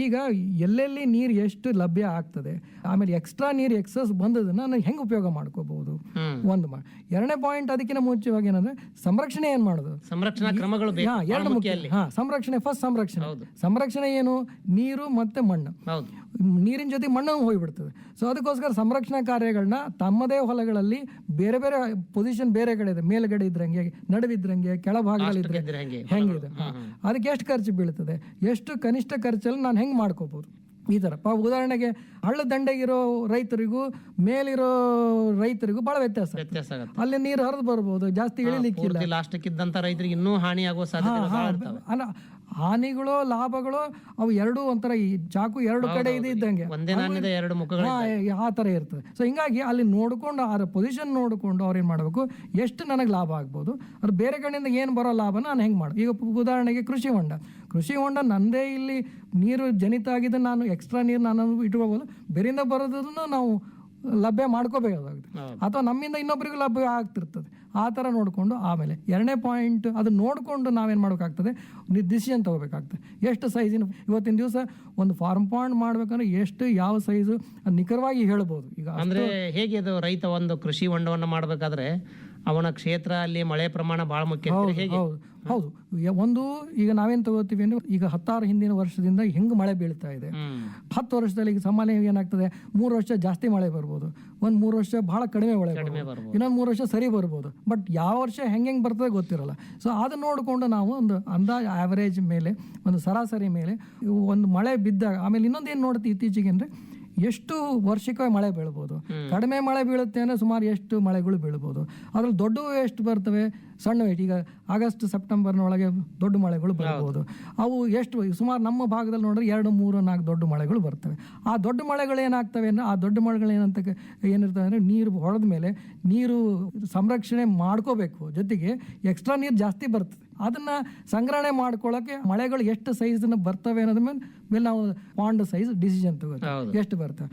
ಈಗ ಎಲ್ಲೆಲ್ಲಿ ನೀರು ಎಷ್ಟು ಲಭ್ಯ ಆಗ್ತದೆ ಆಮೇಲೆ ಎಕ್ಸ್ಟ್ರಾ ನೀರು ಎಕ್ಸಸ್ ಬಂದದನ್ನ ನಾನು ಹೆಂಗೆ ಉಪಯೋಗ ಮಾಡ್ಕೋಬಹುದು? ಒಂದು ಮಾ ಎರಡನೇ ಪಾಯಿಂಟ್ ಅದಕ್ಕಿಂತ ಮುಂಚೆವಾಗಿ ಏನಂದ್ರೆ ಸಂರಕ್ಷಣೆ ಏನು ಮಾಡೋದು? ಸಂರಕ್ಷಣಾ ಕ್ರಮಗಳು ಎರಡು ಮುಖ್ಯ ಹಾ ಸಂರಕ್ಷಣೆ ಫಸ್ಟ್ ಸಂರಕ್ಷಣೆ. ಸಂರಕ್ಷಣೆ ಏನು? ನೀರು ಮತ್ತೆ ಮಣ್ಣು. ನೀರಿನ ಜೊತೆ ಮಣ್ಣು ಹೋಗ್ಬಿಡ್ತದೆ. ಸೊ ಅದಕ್ಕೋಸ್ಕರ ಸಂರಕ್ಷಣಾ ಕಾರ್ಯಗಳನ್ನ ತಮ್ಮದೇ ಹೊಲಗಳಲ್ಲಿ ಬೇರೆ ಬೇರೆ ಪೊಸಿಷನ್ ಬೇರೆ ಕಡೆ ಇದೆ. ಮೇಲ್ಗಡೆ ಇದ್ರಂಗೆ ನಡುವಿದ್ರಂಗೆ ಕೆಳಭಾಗದಲ್ಲಿ ಹೆಂಗಿದೆ? ಅದಕ್ಕೆ ಎಷ್ಟು ಖರ್ಚು ಬೀಳ್ತದೆ. ಎಷ್ಟು ಕನಿಷ್ಠ ಖರ್ಚಲ್ಲಿ ನಾನು ಹೆಂಗೆ ಮಾಡ್ಕೋಬೋದು? ಈ ಥರ ಪ ಉದಾಹರಣೆಗೆ ಹಳ್ಳ ದಂಡೆಗಿರೋ ರೈತರಿಗೂ ಮೇಲಿರೋ ರೈತರಿಗೂ ಭಾಳ ವ್ಯತ್ಯಾಸ ವ್ಯತ್ಯಾಸ ಆಗುತ್ತೆ. ಅಲ್ಲಿ ನೀರು ಹರಿದು ಬರ್ಬೋದು ಜಾಸ್ತಿ ಇಳಿಲಿಕ್ಕಿಲ್ಲ. ಪೂರ್ತಿ ಲಾಸ್ಟಕ್ಕೆ ಇದ್ದಂತ ರೈತರಿಗೆ ಇನ್ನೂ ಹಾನಿ ಆಗುವ ಸಾಧ್ಯತೆ ಹಾನಿಗಳು ಲಾಭಗಳು ಅವು ಎರಡು ಒಂಥರ ಈ ಚಾಕು ಎರಡು ಕಡೆ ಇದೆ ಇದ್ದಂಗೆ. ಒಂದೇ ನಾಣ್ಯದ ಎರಡು ಮುಖಗಳು ಹಾ, ಆ ಥರ ಇರ್ತದೆ. ಸೊ ಹಿಂಗಾಗಿ ಅಲ್ಲಿ ನೋಡಿಕೊಂಡು ಆ ಪೊಸಿಷನ್ ನೋಡಿಕೊಂಡು ಅವ್ರು ಏನು ಮಾಡಬೇಕು? ಎಷ್ಟು ನನಗೆ ಲಾಭ ಆಗ್ಬೋದು? ಅದು ಬೇರೆ ಕಡೆಯಿಂದ ಏನು ಬರೋ ಲಾಭ ನಾನು ಹೆಂಗೆ ಮಾಡು ಈಗ ಉದಾಹರಣೆಗೆ ಕೃಷಿ ಹೊಂಡ. ಕೃಷಿ ಹೊಂಡ ನಂದೇ ಇಲ್ಲಿ ನೀರು ಜನಿತ ಆಗಿದೆ ನಾನು ಎಕ್ಸ್ಟ್ರಾ ನೀರು ನಾನು ಇಟ್ಕೋಬೋದು. ಬೇರೆಯಿಂದ ಬರೋದನ್ನು ನಾವು ಲಭ್ಯ ಮಾಡ್ಕೋಬೇಕಾಗುತ್ತೆ. ಅಥವಾ ನಮ್ಮಿಂದ ಇನ್ನೊಬ್ಬರಿಗೂ ಲಭ್ಯ ಆಗ್ತಿರ್ತದೆ. ಆ ಥರ ನೋಡಿಕೊಂಡು ಆಮೇಲೆ ಎರಡನೇ ಪಾಯಿಂಟ್ ಅದು ನೋಡಿಕೊಂಡು ನಾವೇನು ಮಾಡಬೇಕಾಗ್ತದೆ? ಡಿಸಿಷನ್ ತೊಗೋಬೇಕಾಗ್ತದೆ. ಎಷ್ಟು ಸೈಜಿನ ಇವತ್ತಿನ ದಿವಸ ಒಂದು ಫಾರ್ಮ್ ಪಾಯಿಂಟ್ ಮಾಡ್ಬೇಕಂದ್ರೆ ಎಷ್ಟು ಯಾವ ಸೈಜು ನಿಖರವಾಗಿ ಹೇಳ್ಬೋದು. ಈಗ ಅಂದರೆ ಹೇಗೆ ಅದು ರೈತ ಒಂದು ಕೃಷಿ ಹೊಂಡವನ್ನು ಮಾಡ್ಬೇಕಾದ್ರೆ ಅವನ ಕ್ಷೇತ್ರ ಅಲ್ಲಿ ಮಳೆ ಪ್ರಮಾಣ ಬಹಳ ಮುಖ್ಯ. ಹೇಗೆ? ಹೌದು ಹೌದು. ಯ- ಒಂದು ಈಗ ನಾವೇನು ತಗೋತೀವಿ ಅಂದ್ರೆ ಈಗ ಹತ್ತಾರು ಹಿಂದಿನ ವರ್ಷದಿಂದ ಹೆಂಗ್ ಮಳೆ ಬೀಳ್ತಾ ಇದೆ. ಹ್ಮ್. ಹತ್ತು ವರ್ಷದಲ್ಲಿ ಈಗ ಸಾಮಾನ್ಯ ಏನಾಗ್ತದೆ ಮೂರು ವರ್ಷ ಜಾಸ್ತಿ ಮಳೆ ಬರ್ಬೋದು ಒಂದು ಮೂರು ವರ್ಷ ಬಹಳ ಕಡಿಮೆ ಮಳೆ ಬರ್ಬೋದು ಇನ್ನೊಂದು ಮೂರು ವರ್ಷ ಸರಿ ಬರ್ಬೋದು. ಬಟ್ ಯಾವ ವರ್ಷ ಹೆಂಗೆ ಹೆಂಗೆ ಬರ್ತದೆ ಗೊತ್ತಿರಲ್ಲ. ಸೊ ಅದನ್ನ ನೋಡಿಕೊಂಡು ನಾವು ಒಂದು ಅಂದಾಜು ಆವರೇಜ್ ಮೇಲೆ ಒಂದು ಸರಾಸರಿ ಮೇಲೆ ಇವು ಒಂದು ಮಳೆ ಬಿದ್ದಾಗ ಆಮೇಲೆ ಇನ್ನೊಂದು ಏನು ನೋಡ್ತೀವಿ ಇತ್ತೀಚೆಗೆ ಅಂದರೆ ಎಷ್ಟು ವರ್ಷಕ್ಕೆ ಮಳೆ ಬೀಳ್ಬೋದು? ಕಡಿಮೆ ಮಳೆ ಬೀಳುತ್ತೆ ಅಂದರೆ ಸುಮಾರು ಎಷ್ಟು ಮಳೆಗಳು ಬೀಳ್ಬೋದು? ಅದ್ರಲ್ಲಿ ದೊಡ್ಡವು ಎಷ್ಟು ಬರ್ತವೆ? ಸಣ್ಣ ಈಗ ಆಗಸ್ಟ್ ಸೆಪ್ಟೆಂಬರ್ನೊಳಗೆ ದೊಡ್ಡ ಮಳೆಗಳು ಬರ್ಬೋದು ಅವು ಎಷ್ಟು ಸುಮಾರು ನಮ್ಮ ಭಾಗದಲ್ಲಿ ನೋಡಿದ್ರೆ ಎರಡು ಮೂರು ನಾಲ್ಕು ದೊಡ್ಡ ಮಳೆಗಳು ಬರ್ತವೆ. ಆ ದೊಡ್ಡ ಮಳೆಗಳು ಏನಾಗ್ತವೆ ಅಂದರೆ ಆ ದೊಡ್ಡ ಮಳೆಗಳು ಏನಂತ ಏನಿರ್ತವೆ ಅಂದರೆ ನೀರು ಹೊಡೆದ ಮೇಲೆ ನೀರು ಸಂರಕ್ಷಣೆ ಮಾಡ್ಕೋಬೇಕು. ಜೊತೆಗೆ ಎಕ್ಸ್ಟ್ರಾ ನೀರು ಜಾಸ್ತಿ ಬರ್ತದೆ. ಅದನ್ನ ಸಂಗ್ರಹಣೆ ಮಾಡ್ಕೊಳ್ಳೋಕೆ ಮಳೆಗಳು ಎಷ್ಟು ಸೈಜ್ನ ಬರ್ತವೆ ಅನ್ನೋದ್ರ ಮೇಲೆ ಮೇಲೆ ನಾವು ಪಾಂಡ್ ಸೈಜ್ ಡಿಸಿಷನ್ ತಗೋತೀವಿ. ಎಷ್ಟು ಬರ್ತವೆ.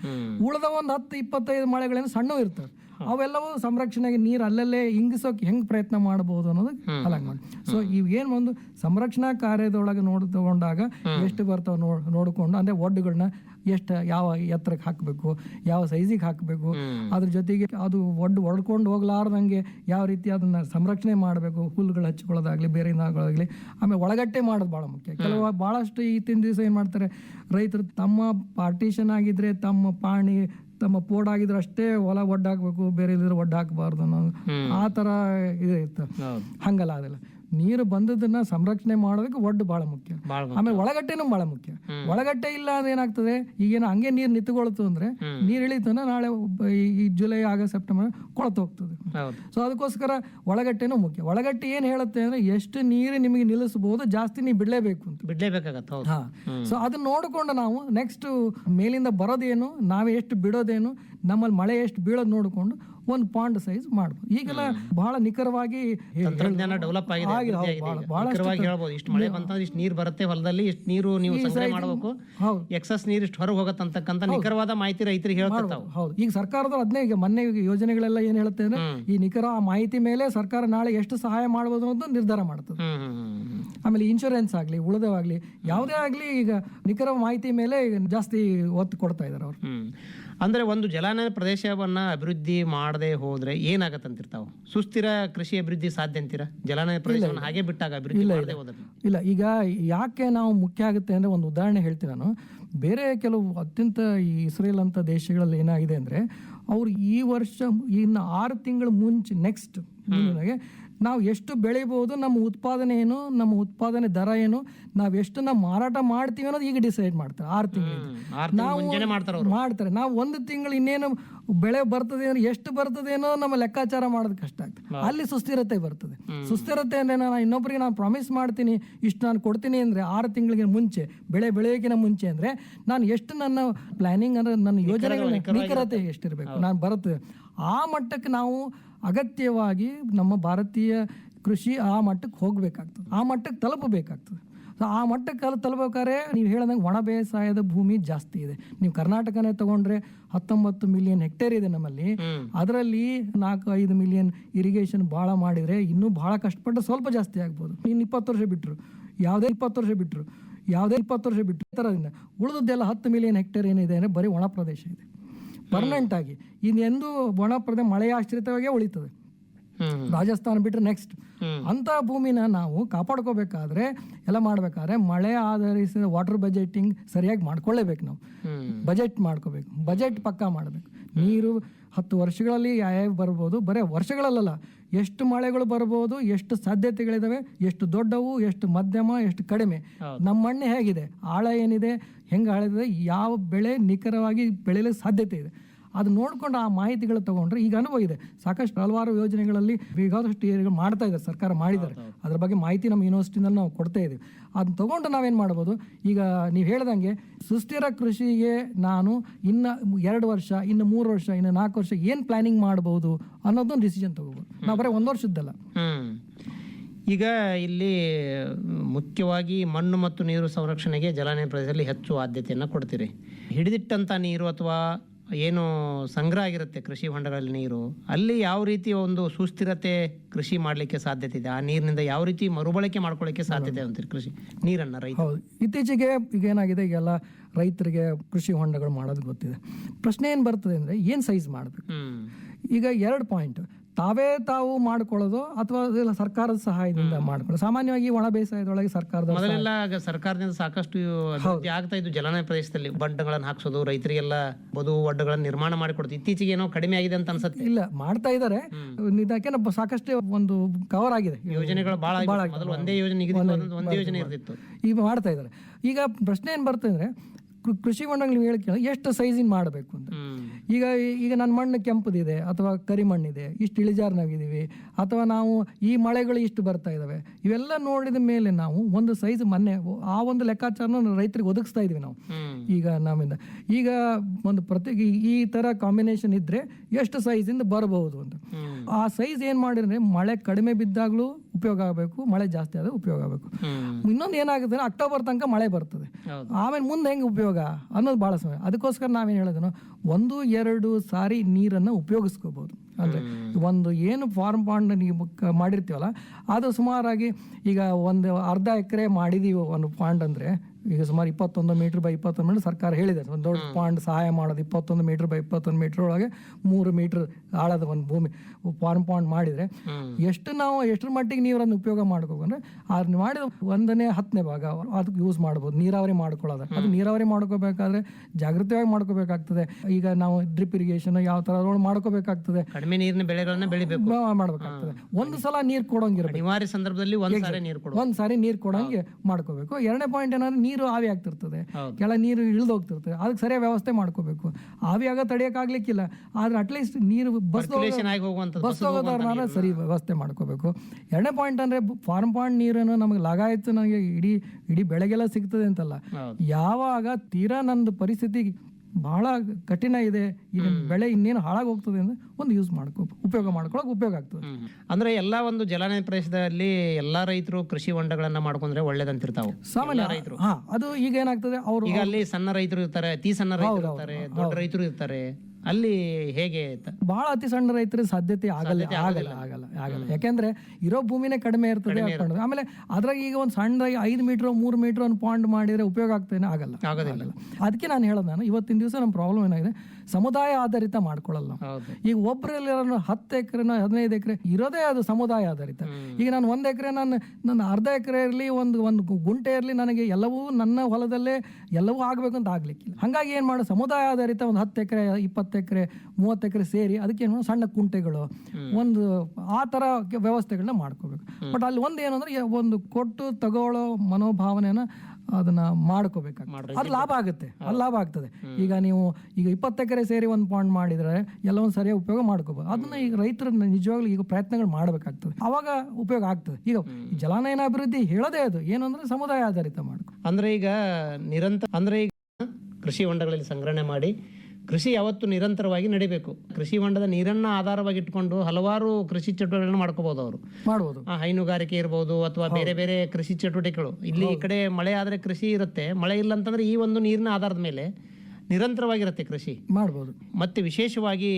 ಉಳಿದ ಒಂದು ಹತ್ತು ಇಪ್ಪತ್ತೈದು ಮಳೆಗಳೇನು ಸಣ್ಣ ಇರ್ತವೆ. ಅವೆಲ್ಲವೂ ಸಂರಕ್ಷಣೆಗೆ ನೀರು ಅಲ್ಲಲ್ಲೇ ಹಿಂಗಿಸೋಕೆ ಹೆಂಗ್ ಪ್ರಯತ್ನ ಮಾಡಬಹುದು ಅನ್ನೋದು ಅಲಾಗ್ ಮಾಡಿ ಸೊ ಇವೇನು ಒಂದು ಸಂರಕ್ಷಣಾ ಕಾರ್ಯದೊಳಗೆ ನೋಡ್ ತಗೊಂಡಾಗ ಎಷ್ಟು ಬರ್ತಾವೆ ನೋಡ್ ನೋಡಿಕೊಂಡು ಅಂದ್ರೆ ಒಡ್ಡುಗಳನ್ನ ಎಷ್ಟು ಯಾವ ಎತ್ತರಕ್ಕೆ ಹಾಕಬೇಕು ಯಾವ ಸೈಜಿಗೆ ಹಾಕಬೇಕು ಅದ್ರ ಜೊತೆಗೆ ಅದು ಒಡ್ಡು ಒಡ್ಕೊಂಡು ಹೋಗ್ಲಾರ್ದಂಗೆ ಯಾವ ರೀತಿ ಅದನ್ನು ಸಂರಕ್ಷಣೆ ಮಾಡಬೇಕು ಹುಲ್ಲುಗಳು ಹಚ್ಕೊಳ್ಳೋದಾಗ್ಲಿ ಬೇರೆ ಏನಾಗೋದಾಗ್ಲಿ ಆಮೇಲೆ ಒಳಗಟ್ಟೆ ಮಾಡೋದು ಭಾಳ ಮುಖ್ಯ. ಕೆಲವು ಭಾಳಷ್ಟು ಈತಿನ ದಿವಸ ಏನು ಮಾಡ್ತಾರೆ ರೈತರು ತಮ್ಮ ಪಾರ್ಟಿಷನ್ ಆಗಿದ್ರೆ ತಮ್ಮ ಪಾಣಿ ತಮ್ಮ ಪೋರ್ಡ್ ಆಗಿದ್ರೆ ಅಷ್ಟೇ ಹೊಲ ಒಡ್ಡಾಕ್ಬೇಕು ಬೇರೆ ಇಲ್ಲದ್ರೆ ಒಡ್ಡಾಕಬಾರ್ದು ಅನ್ನೋ ಆ ಥರ ಇದೆ ಇತ್ತು. ಹಂಗಲ್ಲ ಅದೆಲ್ಲ ನೀರು ಬಂದದನ್ನ ಸಂರಕ್ಷಣೆ ಮಾಡೋದಕ್ಕೆ ಒಡ್ಡು ಬಹಳ ಮುಖ್ಯ. ಆಮೇಲೆ ಒಳಗಟ್ಟೆನೂ ಬಹಳ ಮುಖ್ಯ. ಒಳಗಟ್ಟೆ ಇಲ್ಲ ಅಂದ್ರೆ ಏನಾಗ್ತದೆ? ಈಗೇನು ಹಂಗೆ ನೀರು ನಿಂತುಕೊಳ್ತು ಅಂದ್ರೆ ನೀರು ಇಳಿತನ ನಾಳೆ ಈ- ಜುಲೈ ಆಗಸ್ಟ್ ಸೆಪ್ಟೆಂಬರ್ ಕೊಳತು ಹೋಗ್ತದೆ. ಸೊ ಅದಕ್ಕೋಸ್ಕರ ಒಳಗಟ್ಟೆನೂ ಮುಖ್ಯ. ಒಳಗಟ್ಟೆ ಏನ್ ಹೇಳುತ್ತೆ ಅಂದ್ರೆ ಎಷ್ಟು ನೀರು ನಿಮಗೆ ನಿಲ್ಲಿಸಬಹುದು ಜಾಸ್ತಿ ನೀವು ಬಿಡ್ಲೇಬೇಕು ಅಂತ. ಬಿಡ್ಲೇಬೇಕಾಗತ್ತೆ ಹಾ. ಸೊ ಅದನ್ನ ನೋಡಿಕೊಂಡು ನಾವು ನೆಕ್ಸ್ಟ್ ಮೇಲಿಂದ ಬರೋದೇನು ನಾವೇ ಎಷ್ಟು ಬಿಡೋದೇನು ನಮ್ಮಲ್ಲಿ ಮಳೆ ಎಷ್ಟು ಬೀಳೋದು ನೋಡಿಕೊಂಡು ಒಂದು ಪಾಂಡ್ ಸೈಜ್ ಮಾಡ್ಬೋದು. ಈಗೆಲ್ಲ ಬಹಳ ನಿಖರವಾಗಿ ತಂತ್ರಜ್ಞಾನ ಡೆವಲಪ್ ಆಗಿದೆ ಇಷ್ಟು ಮಳೆ ಬಂತಂದ್ರೆ ಇಷ್ಟು ನೀರು ಬರುತ್ತೆ ಹೊಲದಲ್ಲಿ ಇಷ್ಟು ನೀರು ನೀವು ಸಂಗ್ರಹ ಮಾಡಬೇಕು. ಎಕ್ಸಸ್ ನೀರು ಇಷ್ಟು ಹೊರಗೆ ಹೋಗತ್ತೆ ಅಂತಕ್ಕಂಥ ನಿಖರವಾದ ಮಾಹಿತಿ ರೈತರಿಗೆ ಹೇಳ್ತಾರೆ ಹೌದು. ಈಗ ಸರ್ಕಾರದವ್ರು ಅದನ್ನೇ ಈಗ ಮೊನ್ನೆ ಯೋಜನೆಗಳೆಲ್ಲ ಏನು ಹೇಳುತ್ತೆ ಅಂದ್ರೆ ಈ ನಿಖರ ಆ ಮಾಹಿತಿ ಮೇಲೆ ಸರ್ಕಾರ ನಾಳೆ ಎಷ್ಟು ಸಹಾಯ ಮಾಡಬಹುದು ಅಂತ ನಿರ್ಧಾರ ಮಾಡ್ತದೆ. ಆಮೇಲೆ ಇನ್ಶೂರೆನ್ಸ್ ಆಗಲಿ ಉಳಿದವಾಗಲಿ ಯಾವುದೇ ಆಗಲಿ ಈಗ ನಿಖರ ಮಾಹಿತಿ ಮೇಲೆ ಜಾಸ್ತಿ ಒತ್ತು ಕೊಡ್ತಾ ಇದ್ದಾರೆ ಅವರು. ಅಂದ್ರೆ ಒಂದು ಜಲಾನಯನ ಪ್ರದೇಶವನ್ನು ಅಭಿವೃದ್ಧಿ ಮಾಡದೆ ಹೋದರೆ ಏನಾಗತ್ತೆ ಅಂತಿರ್ತಾವೆ ಸುಸ್ಥಿರ ಕೃಷಿ ಅಭಿವೃದ್ಧಿ ಸಾಧ್ಯ ಅಂತೀರಾ? ಜಲಾನಯನ ಪ್ರದೇಶವನ್ನು ಹಾಗೆ ಬಿಟ್ಟಾಗ ಅಭಿವೃದ್ಧಿ ಮಾಡದೆ ಹೋದರೆ ಇಲ್ಲ ಈಗ ಯಾಕೆ ನಾವು ಮುಖ್ಯ ಆಗುತ್ತೆ ಅಂದರೆ ಒಂದು ಉದಾಹರಣೆ ಹೇಳ್ತೀನಿ ನಾನು. ಬೇರೆ ಕೆಲವು ಅತ್ಯಂತ ಈ ಇಸ್ರೇಲ್ ಅಂತ ದೇಶಗಳಲ್ಲಿ ಏನಾಗಿದೆ ಅಂದರೆ ಅವ್ರು ಈ ವರ್ಷ ಇನ್ನು ಆರು ತಿಂಗಳು ಮುಂಚೆ ನೆಕ್ಸ್ಟ್ ನಾವು ಎಷ್ಟು ಬೆಳಿಬೋದು ನಮ್ಮ ಉತ್ಪಾದನೆ ಏನು ನಮ್ಮ ಉತ್ಪಾದನೆ ದರ ಏನು ನಾವು ಎಷ್ಟು ನಾವು ಮಾರಾಟ ಮಾಡ್ತೀವಿ ಅನ್ನೋದು ಈಗ ಡಿಸೈಡ್ ಮಾಡ್ತಾರೆ ಆರು ತಿಂಗಳು ನಾವು ಮಾಡ್ತಾರೆ ಅವ್ರು. ಮಾಡ್ತಾರೆ. ನಾವು ಒಂದು ತಿಂಗಳು ಇನ್ನೇನು ಬೆಳೆ ಬರ್ತದೆ ಅಂದ್ರೆ ಎಷ್ಟು ಬರ್ತದೆ ಅನ್ನೋ ನಮ್ಮ ಲೆಕ್ಕಾಚಾರ ಮಾಡೋದು ಕಷ್ಟ ಆಗ್ತದೆ. ಅಲ್ಲಿ ಸುಸ್ಥಿರತೆ ಬರ್ತದೆ. ಸುಸ್ಥಿರತೆ ಅಂದ್ರೆ ನಾನು ಇನ್ನೊಬ್ಬರಿಗೆ ನಾನು ಪ್ರಾಮಿಸ್ ಮಾಡ್ತೀನಿ ಇಷ್ಟು ನಾನು ಕೊಡ್ತೀನಿ ಅಂದ್ರೆ ಆರು ತಿಂಗಳಿಗೆ ಮುಂಚೆ ಬೆಳೆ ಬೆಳೆಯೋಕಿನ ಮುಂಚೆ ಅಂದ್ರೆ ನಾನು ಎಷ್ಟು ನನ್ನ ಪ್ಲಾನಿಂಗ್ ಅಂದ್ರೆ ನನ್ನ ಯೋಜನೆಗಳ ನಿಖರತೆ ಎಷ್ಟಿರಬೇಕು. ನಾನು ಬರುತ್ತೆ ಆ ಮಟ್ಟಕ್ಕೆ ನಾವು ಅಗತ್ಯವಾಗಿ ನಮ್ಮ ಭಾರತೀಯ ಕೃಷಿ ಆ ಮಟ್ಟಕ್ಕೆ ಹೋಗಬೇಕಾಗ್ತದೆ. ಆ ಮಟ್ಟಕ್ಕೆ ತಲುಪಬೇಕಾಗ್ತದೆ. ಸೊ ಆ ಮಟ್ಟಕ್ಕೆ ಅಲ್ಲಿ ತಲುಪಬೇಕಾದ್ರೆ ನೀವು ಹೇಳ್ದಂಗೆ ಒಣ ಬೇಸಾಯದ ಭೂಮಿ ಜಾಸ್ತಿ ಇದೆ. ನೀವು ಕರ್ನಾಟಕನೇ ತಗೊಂಡ್ರೆ ಹತ್ತೊಂಬತ್ತು ಮಿಲಿಯನ್ ಹೆಕ್ಟೇರ್ ಇದೆ ನಮ್ಮಲ್ಲಿ. ಅದರಲ್ಲಿ ನಾಲ್ಕು ಐದು ಮಿಲಿಯನ್ ಇರಿಗೇಷನ್ ಭಾಳ ಮಾಡಿದರೆ ಇನ್ನೂ ಭಾಳ ಕಷ್ಟಪಟ್ಟು ಸ್ವಲ್ಪ ಜಾಸ್ತಿ ಆಗ್ಬೋದು. ಇನ್ನು ಇಪ್ಪತ್ತು ವರ್ಷ ಬಿಟ್ಟರು ಯಾವುದೇ ಇಪ್ಪತ್ತು ವರ್ಷ ಬಿಟ್ಟರು ಯಾವುದೇ ಇಪ್ಪತ್ತು ವರ್ಷ ಬಿಟ್ಟರು ಈ ಥರದಿಂದ ಉಳಿದದ್ದೆಲ್ಲ ಹತ್ತು ಮಿಲಿಯನ್ ಹೆಕ್ಟೇರ್ ಏನಿದೆ ಅಂದರೆ ಬರೀ ಒಣ ಪ್ರದೇಶ ಇದೆ. ಪರ್ಮನೆಂಟ್ ಆಗಿ. ಇನ್ನೆಂದು ಒಣ ಪ್ರದೇಶ ಮಳೆಯ ಆಶ್ರಿತವಾಗೇ ಉಳಿತದೆ. ರಾಜಸ್ಥಾನ ಬಿಟ್ಟರೆ ನೆಕ್ಸ್ಟ್ ಅಂತ ಭೂಮಿನ ನಾವು ಕಾಪಾಡ್ಕೋಬೇಕಾದ್ರೆ ಎಲ್ಲ ಮಾಡ್ಬೇಕಾದ್ರೆ ಮಳೆ ಆಧರಿಸಿದ ವಾಟರ್ ಬಜೆಟಿಂಗ್ ಸರಿಯಾಗಿ ಮಾಡ್ಕೊಳ್ಳೇಬೇಕು ನಾವು. ಬಜೆಟ್ ಮಾಡ್ಕೋಬೇಕು. ಬಜೆಟ್ ಪಕ್ಕಾ ಮಾಡಬೇಕು. ನೀರು ಹತ್ತು ವರ್ಷಗಳಲ್ಲಿ ಯಾವ ಬರ್ಬೋದು? ಬರೀ ವರ್ಷಗಳಲ್ಲ ಎಷ್ಟು ಮಳೆಗಳು ಬರ್ಬೋದು ಎಷ್ಟು ಸಾಧ್ಯತೆಗಳಿದಾವೆ ಎಷ್ಟು ದೊಡ್ಡವು ಎಷ್ಟು ಮಧ್ಯಮ ಎಷ್ಟು ಕಡಿಮೆ. ನಮ್ಮ ಮಣ್ಣು ಹೇಗಿದೆ? ಆಳ ಏನಿದೆ? ಹೆಂಗೆ ಆಳಿದೆ? ಯಾವ ಬೆಳೆ ನಿಖರವಾಗಿ ಬೆಳೆಯಲಿಕ್ಕೆ ಸಾಧ್ಯತೆ ಇದೆ? ಅದು ನೋಡ್ಕೊಂಡು ಆ ಮಾಹಿತಿಗಳು ತಗೊಂಡ್ರೆ ಈಗ ಅನುಭವ ಇದೆ. ಸಾಕಷ್ಟು ಹಲವಾರು ಯೋಜನೆಗಳಲ್ಲಿ ಬೇಕಾದಷ್ಟು ಮಾಡ್ತಾ ಇದ್ದಾರೆ ಸರ್ಕಾರ ಮಾಡಿದ್ದಾರೆ. ಅದ್ರ ಬಗ್ಗೆ ಮಾಹಿತಿ ನಮ್ಮ ಯೂನಿವರ್ಸಿಟಿನಲ್ಲಿ ನಾವು ಕೊಡ್ತಾ ಇದ್ದೀವಿ ಅದನ್ನ ತಗೊಂಡು ನಾವೇನು ಮಾಡ್ಬೋದು? ಈಗ ನೀವು ಹೇಳ್ದಂಗೆ ಸುಸ್ಥಿರ ಕೃಷಿಗೆ ನಾನು ಇನ್ನು ಎರಡು ವರ್ಷ ಇನ್ನು ಮೂರು ವರ್ಷ ಇನ್ನು ನಾಲ್ಕು ವರ್ಷ ಏನು ಪ್ಲಾನಿಂಗ್ ಮಾಡ್ಬೋದು ಅನ್ನೋದೊಂದು ಡಿಸಿಷನ್ ತಗೋಬೋದು. ನಾವು ಬರೀ ಒಂದು ವರ್ಷದ್ದಲ್ಲ. ಈಗ ಇಲ್ಲಿ ಮುಖ್ಯವಾಗಿ ಮಣ್ಣು ಮತ್ತು ನೀರು ಸಂರಕ್ಷಣೆಗೆ ಜಲಾನಯ ಪ್ರದೇಶದಲ್ಲಿ ಹೆಚ್ಚು ಆದ್ಯತೆಯನ್ನು ಕೊಡ್ತೀರಿ. ಹಿಡಿದಿಟ್ಟಂಥ ನೀರು ಅಥವಾ ಏನು ಸಂಗ್ರಹ ಆಗಿರುತ್ತೆ ಕೃಷಿ ಹೊಂಡಗಳಲ್ಲಿ ನೀರು. ಅಲ್ಲಿ ಯಾವ ರೀತಿ ಒಂದು ಸುಸ್ಥಿರತೆ ಕೃಷಿ ಮಾಡಲಿಕ್ಕೆ ಸಾಧ್ಯತೆ ಇದೆ? ಆ ನೀರಿನಿಂದ ಯಾವ ರೀತಿ ಮರುಬಳಕೆ ಮಾಡ್ಕೊಳ್ಳಿಕ್ಕೆ ಸಾಧ್ಯತೆ ಅಂತೀರಿ ಕೃಷಿ ನೀರನ್ನು ರೈತ? ಹೌದು. ಇತ್ತೀಚೆಗೆ ಈಗ ಏನಾಗಿದೆ ಈಗೆಲ್ಲ ರೈತರಿಗೆ ಕೃಷಿ ಹೊಂಡಗಳು ಮಾಡೋದು ಗೊತ್ತಿದೆ. ಪ್ರಶ್ನೆ ಏನು ಬರ್ತದೆ ಅಂದರೆ ಏನು ಸೈಜ್ ಮಾಡಬೇಕು? ಈಗ ಎರಡು ಪಾಯಿಂಟ್ ತಾವೇ ತಾವು ಮಾಡ್ಕೊಳ್ಳೋದು ಅಥವಾ ಇಲ್ಲ ಸರ್ಕಾರದ ಸಹಾಯದಿಂದ ಮಾಡ್ಕೊಳ್ಳೋದು? ಸಾಮಾನ್ಯವಾಗಿ ಒಣ ಬೇಸಾಯದೊಳಗೆ ಸರ್ಕಾರದ ಮೊದಲೆಲ್ಲ ಸರ್ಕಾರದಿಂದ ಸಾಕಷ್ಟು ಆಗ್ತಾ ಇದ್ದು ಜಲಾನಯ ಪ್ರದೇಶದಲ್ಲಿ ಬಂಡಗಳನ್ನು ಹಾಕ್ಸೋದು ರೈತರಿಗೆಲ್ಲ ಬದು ಒಡ್ಡಗಳನ್ನು ನಿರ್ಮಾಣ ಮಾಡಿಕೊಡ್ತು ಇತ್ತೀಚೆಗೆ ಏನೋ ಕಡಿಮೆ ಆಗಿದೆ ಅಂತ ಅನ್ಸುತ್ತೆ. ಇಲ್ಲ ಮಾಡ್ತಾ ಇದಾರೆ ಇದಕ್ಕೆ ಸಾಕಷ್ಟು ಒಂದು ಕವರ್ ಆಗಿದೆ. ಯೋಜನೆಗಳು ಬಹಳ ಬಹಳ ಒಂದೇ ಯೋಜನೆ ಒಂದೇ ಯೋಜನೆ ಇರ್ತಿತ್ತು. ಈಗ ಮಾಡ್ತಾ ಇದ್ದಾರೆ. ಈಗ ಪ್ರಶ್ನೆ ಏನು ಬರ್ತದೆ ಅಂದರೆ ಕೃಷಿ ಹೊಂಡಗಳು ನೀವು ಹೇಳಿ ಕೇಳಿ ಎಷ್ಟು ಸೈಜಿನ ಮಾಡಬೇಕು ಅಂತ. ಈಗ ಈಗ ನನ್ನ ಮಣ್ಣು ಕೆಂಪದಿದೆ ಅಥವಾ ಕರಿ ಮಣ್ಣಿದೆ ಇಷ್ಟು ಇಳಿಜಾರ್ನಾಗಿದ್ದೀವಿ ಅಥವಾ ನಾವು ಈ ಮಳೆಗಳು ಇಷ್ಟು ಬರ್ತಾ ಇದ್ದಾವೆ ಇವೆಲ್ಲ ನೋಡಿದ ಮೇಲೆ ನಾವು ಒಂದು ಸೈಜ್ ಮೊನ್ನೆ ಆ ಒಂದು ಲೆಕ್ಕಾಚಾರನ ರೈತರಿಗೆ ಒದಗಿಸ್ತಾ ಇದೀವಿ ನಾವು. ಈಗ ನಮ್ಮಿಂದ ಈಗ ಒಂದು ಪ್ರತಿ ಈ- ಈ ಥರ ಕಾಂಬಿನೇಷನ್ ಇದ್ದರೆ ಎಷ್ಟು ಸೈಜಿಂದ ಬರಬಹುದು ಅಂತ. ಆ ಸೈಜ್ ಏನು ಮಾಡಿದ್ರೆ ಮಳೆ ಕಡಿಮೆ ಬಿದ್ದಾಗಲೂ ಉಪಯೋಗ ಆಗಬೇಕು ಮಳೆ ಜಾಸ್ತಿ ಆದ್ರೆ ಉಪಯೋಗ ಆಗಬೇಕು. ಇನ್ನೊಂದು ಏನಾಗುತ್ತೆ ಅಂದ್ರೆ ಅಕ್ಟೋಬರ್ ತನಕ ಮಳೆ ಬರ್ತದೆ. ಆಮೇಲೆ ಮುಂದೆ ಹೆಂಗೆ ಉಪಯೋಗ? ಅನ್ನೋದು ಭಾಳ ಸಮಯ. ಅದಕ್ಕೋಸ್ಕರ ನಾವೇನು ಹೇಳೋದನ್ನು ಒಂದು ಎರಡು ಸಾರಿ ನೀರನ್ನು ಉಪಯೋಗಿಸ್ಕೋಬೋದು. ಅಂದರೆ ಒಂದು ಏನು ಫಾರ್ಮ್ ಪಾಂಡ್ ನೀವು ಮಾಡಿರ್ತೀವಲ್ಲ ಅದು ಸುಮಾರಾಗಿ ಈಗ ಒಂದು ಅರ್ಧ ಎಕರೆ ಮಾಡಿದೀವಿ ಒಂದು ಪಾಂಡ್ ಅಂದರೆ ಈಗ ಸುಮಾರು ಇಪ್ಪತ್ತೊಂದು ಮೀಟರ್ ಬೈ ಇಪ್ಪತ್ತೊಂದು ಮೀಟರ್ ಸರ್ಕಾರ ಹೇಳಿದೆ. ಒಂದು ದೊಡ್ಡ ಪಾಂಡ್ ಸಹಾಯ ಮಾಡೋದು ಇಪ್ಪತ್ತೊಂದು ಮೀಟರ್ ಬೈ ಇಪ್ಪತ್ತೊಂದು ಮೀಟರ್ ಒಳಗೆ ಮೂರು ಮೀಟ್ರ್ ಆಳದ ಒಂದು ಭೂಮಿ ಫಾರ್ಮ್ ಪಾಂಡ್ ಮಾಡಿದರೆ ಎಷ್ಟು ನಾವು ಎಷ್ಟರ ಮಟ್ಟಿಗೆ ನೀರನ್ನು ಉಪಯೋಗ ಮಾಡ್ಕೋಬೇಕಂದ್ರೆ ಅದನ್ನ ಮಾಡಿದ ಒಂದನೇ ಹತ್ತನೇ ಭಾಗ ಅದಕ್ಕೆ ಯೂಸ್ ಮಾಡ್ಬೋದು. ನೀರಾವರಿ ಮಾಡ್ಕೊಳ್ಳೋದು. ಅದು ನೀರಾವರಿ ಮಾಡ್ಕೋಬೇಕಾದ್ರೆ ಜಾಗೃತವಾಗಿ ಮಾಡ್ಕೋಬೇಕಾಗ್ತದೆ. ಈಗ ನಾವು ಡ್ರಿಪ್ ಇರಿಗೇಷನ್ ಯಾವ ಥರ ಅದ್ರೊಳಗೆ ಮಾಡ್ಕೋಬೇಕಾಗ್ತದೆ. ಕಡಿಮೆ ನೀರಿನ ಬೆಳೆಗಳನ್ನ ಬೆಳಿಬೇಕು. ಮಾಡ್ಬೇಕಾಗ್ತದೆ. ಒಂದು ಸಲ ನೀರು ಕೊಡೋಂಗಿರಬೇಕು. ಸಂದರ್ಭದಲ್ಲಿ ಒಂದು ಸಾರಿ ನೀರು ಕೊಡು ಒಂದು ಸಾರಿ ನೀರು ಕೊಡೋಂಗೆ ಮಾಡ್ಕೋಬೇಕು. ಎರಡನೇ ಪಾಯಿಂಟ್ ಏನಂದ್ರೆ ನೀರು ಆವಿ ಆಗ್ತಿರ್ತದೆ. ಕೆಳ ನೀರು ಇಳಿದು ಹೋಗ್ತಿರ್ತದೆ. ಅದಕ್ಕೆ ಸರಿಯಾದ ವ್ಯವಸ್ಥೆ ಮಾಡ್ಕೋಬೇಕು. ಆವಿ ಆಗ ತಡೆಯೋಕ್ಕಾಗ್ಲಿಕ್ಕಿಲ್ಲ ಆದ್ರೆ ಅಟ್ಲೀಸ್ಟ್ ನೀರು ಬಸ್ ಬಸ್ ಹೋಗೋದ್ರ ಸರಿ ವ್ಯವಸ್ಥೆ ಮಾಡ್ಕೋಬೇಕು. ಎರಡನೇ ಪಾಯಿಂಟ್ ಅಂದ್ರೆ ಫಾರ್ಮ್ ಪಾಯಿಂಟ್ ನೀರನ್ನು ನಮಗೆ ಲಗಾಯಿತು ನನಗೆ ಇಡೀ ಇಡೀ ಬೆಳೆಗೆಲ್ಲ ಸಿಗ್ತದೆ ಅಂತಲ್ಲ. ಯಾವಾಗ ತೀರಾ ನಂದು ಪರಿಸ್ಥಿತಿ ಬಹಳ ಕಠಿಣ ಇದೆ. ಈಗ ಬೆಳೆ ಇನ್ನೇನು ಹಾಳಾಗಿ ಹೋಗ್ತದೆ ಅಂದ್ರೆ ಒಂದು ಯೂಸ್ ಮಾಡ್ಕೋ ಉಪಯೋಗ ಮಾಡ್ಕೊಳಕ್ ಉಪಯೋಗ ಆಗ್ತದೆ. ಅಂದ್ರೆ ಎಲ್ಲಾ ಒಂದು ಜಲಾನಯ ಪ್ರದೇಶದಲ್ಲಿ ಎಲ್ಲಾ ರೈತರು ಕೃಷಿ ಹೊಂಡಗಳನ್ನ ಮಾಡ್ಕೊಂಡ್ರೆ ಒಳ್ಳೇದಂತಿರ್ತಾವ. ಸಾಮಾನ್ಯ ಹಾ ಅದು ಈಗ ಏನಾಗ್ತದೆ ಅವರು ಈಗ ಅಲ್ಲಿ ಸಣ್ಣ ರೈತರು ಇರ್ತಾರೆ ಅತಿ ಸಣ್ಣ ರೈತರು ಇರ್ತಾರೆ ದೊಡ್ಡ ರೈತರು ಇರ್ತಾರೆ. ಅಲ್ಲಿ ಹೇಗೆ ಬಹಳ ಅತಿ ಸಣ್ಣ ರೈತರ ಸಾಧ್ಯತೆ ಆಗಲ್ಲ ಆಗಲ್ಲ. ಆಗಲ್ಲ ಆಗಲ್ಲ ಯಾಕೆಂದ್ರೆ ಇರೋ ಭೂಮಿನೇ ಕಡಿಮೆ ಇರ್ತದೆ ಆಮೇಲೆ ಅದ್ರಾಗ ಈಗ ಒಂದು ಸಣ್ಣ ಐದು ಮೀಟರ್ ಮೂರು ಮೀಟರ್ ಒಂದು ಪಾಂಡ್ ಮಾಡಿದ್ರೆ ಉಪಯೋಗ ಆಗ್ತೇನೆ ಆಗಲ್ಲ. ಆಗೋದಿಲ್ಲ. ಅದಕ್ಕೆ ನಾನು ಹೇಳೋದು ನಾನು ಇವತ್ತಿನ ದಿವಸ ನಮ್ಮ ಪ್ರಾಬ್ಲಮ್ ಏನಾಗಿದೆ? ಸಮುದಾಯ ಆಧಾರಿತ ಮಾಡ್ಕೊಳ್ಳಲ್ಲ ನಾವು. ಈಗ ಒಬ್ಬರಲ್ಲಿ ಹತ್ತು ಎಕರೆನ ಹದಿನೈದು ಎಕರೆ ಇರೋದೇ ಅದು ಸಮುದಾಯ ಆಧಾರಿತ. ಈಗ ನಾನು ಒಂದು ಎಕರೆ ನಾನು ನನ್ನ ಅರ್ಧ ಎಕರೆ ಇರಲಿ ಒಂದು ಒಂದು ಗುಂಟೆ ಇರಲಿ ನನಗೆ ಎಲ್ಲವೂ ನನ್ನ ಹೊಲದಲ್ಲೇ ಎಲ್ಲವೂ ಆಗಬೇಕು ಅಂತ ಆಗ್ಲಿಕ್ಕಿಲ್ಲ. ಹಾಗಾಗಿ ಏನು ಮಾಡು ಸಮುದಾಯ ಆಧಾರಿತ ಒಂದು ಹತ್ತು ಎಕರೆ ಇಪ್ಪತ್ತು ಎಕರೆ ಮೂವತ್ತು ಎಕರೆ ಸೇರಿ ಅದಕ್ಕೆ ಏನು? ಸಣ್ಣ ಕುಂಟೆಗಳು ಒಂದು ಆ ಥರ ವ್ಯವಸ್ಥೆಗಳನ್ನ ಮಾಡ್ಕೋಬೇಕು. ಬಟ್ ಅಲ್ಲಿ ಒಂದು ಏನು ಅಂದರೆ ಒಂದು ಕೊಟ್ಟು ತಗೊಳ್ಳೋ ಮನೋಭಾವನೆನ ಅದನ್ನ ಮಾಡ್ಕೋಬೇಕಾಗ್ತದೆ. ಅದು ಲಾಭ ಆಗುತ್ತೆ. ಅದು ಲಾಭ ಆಗ್ತದೆ. ಈಗ ನೀವು ಈಗ ಇಪ್ಪತ್ತು ಎಕರೆ ಸೇರಿ ಒಂದು ಪಾಯಿಂಟ್ ಮಾಡಿದ್ರೆ ಎಲ್ಲವೊಂದು ಸರಿಯಾಗಿ ಉಪಯೋಗ ಮಾಡ್ಕೋಬಹುದು ಅದನ್ನ ಈಗ ರೈತರ ನಿಜವಾಗ್ಲೂ ಈಗ ಪ್ರಯತ್ನಗಳು ಮಾಡಬೇಕಾಗ್ತದೆ. ಅವಾಗ ಉಪಯೋಗ ಆಗ್ತದೆ. ಈಗ ಜಲಾನಯನ ಅಭಿವೃದ್ಧಿ ಹೇಳೋದೇ ಅದು. ಏನಂದ್ರೆ ಸಮುದಾಯ ಆಧಾರಿತ ಮಾಡ್ಕೊ ಅಂದ್ರೆ ಈಗ ನಿರಂತರ ಅಂದ್ರೆ ಈಗ ಕೃಷಿ ಹೊಂಡಗಳಲ್ಲಿ ಸಂಗ್ರಹಣೆ ಮಾಡಿ ಕೃಷಿ ಯಾವತ್ತು ನಿರಂತರವಾಗಿ ನಡಿಬೇಕು. ಕೃಷಿ ಹೊಂಡದ ನೀರನ್ನ ಆಧಾರವಾಗಿ ಇಟ್ಕೊಂಡು ಹಲವಾರು ಕೃಷಿ ಚಟುವಟಿಕೆಗಳನ್ನ ಮಾಡ್ಕೋಬಹುದು ಅವರು. ಮಾಡಬಹುದು ಹೈನುಗಾರಿಕೆ ಇರಬಹುದು ಅಥವಾ ಬೇರೆ ಬೇರೆ ಕೃಷಿ ಚಟುವಟಿಕೆಗಳು. ಇಲ್ಲಿ ಈ ಕಡೆ ಮಳೆ ಆದ್ರೆ ಕೃಷಿ ಇರುತ್ತೆ. ಮಳೆ ಇಲ್ಲ ಅಂತಂದ್ರೆ ಈ ಒಂದು ನೀರಿನ ಆಧಾರದ ಮೇಲೆ ನಿರಂತರವಾಗಿರುತ್ತೆ ಕೃಷಿ. ಮಾಡ್ಬೋದು. ಮತ್ತೆ ವಿಶೇಷವಾಗಿ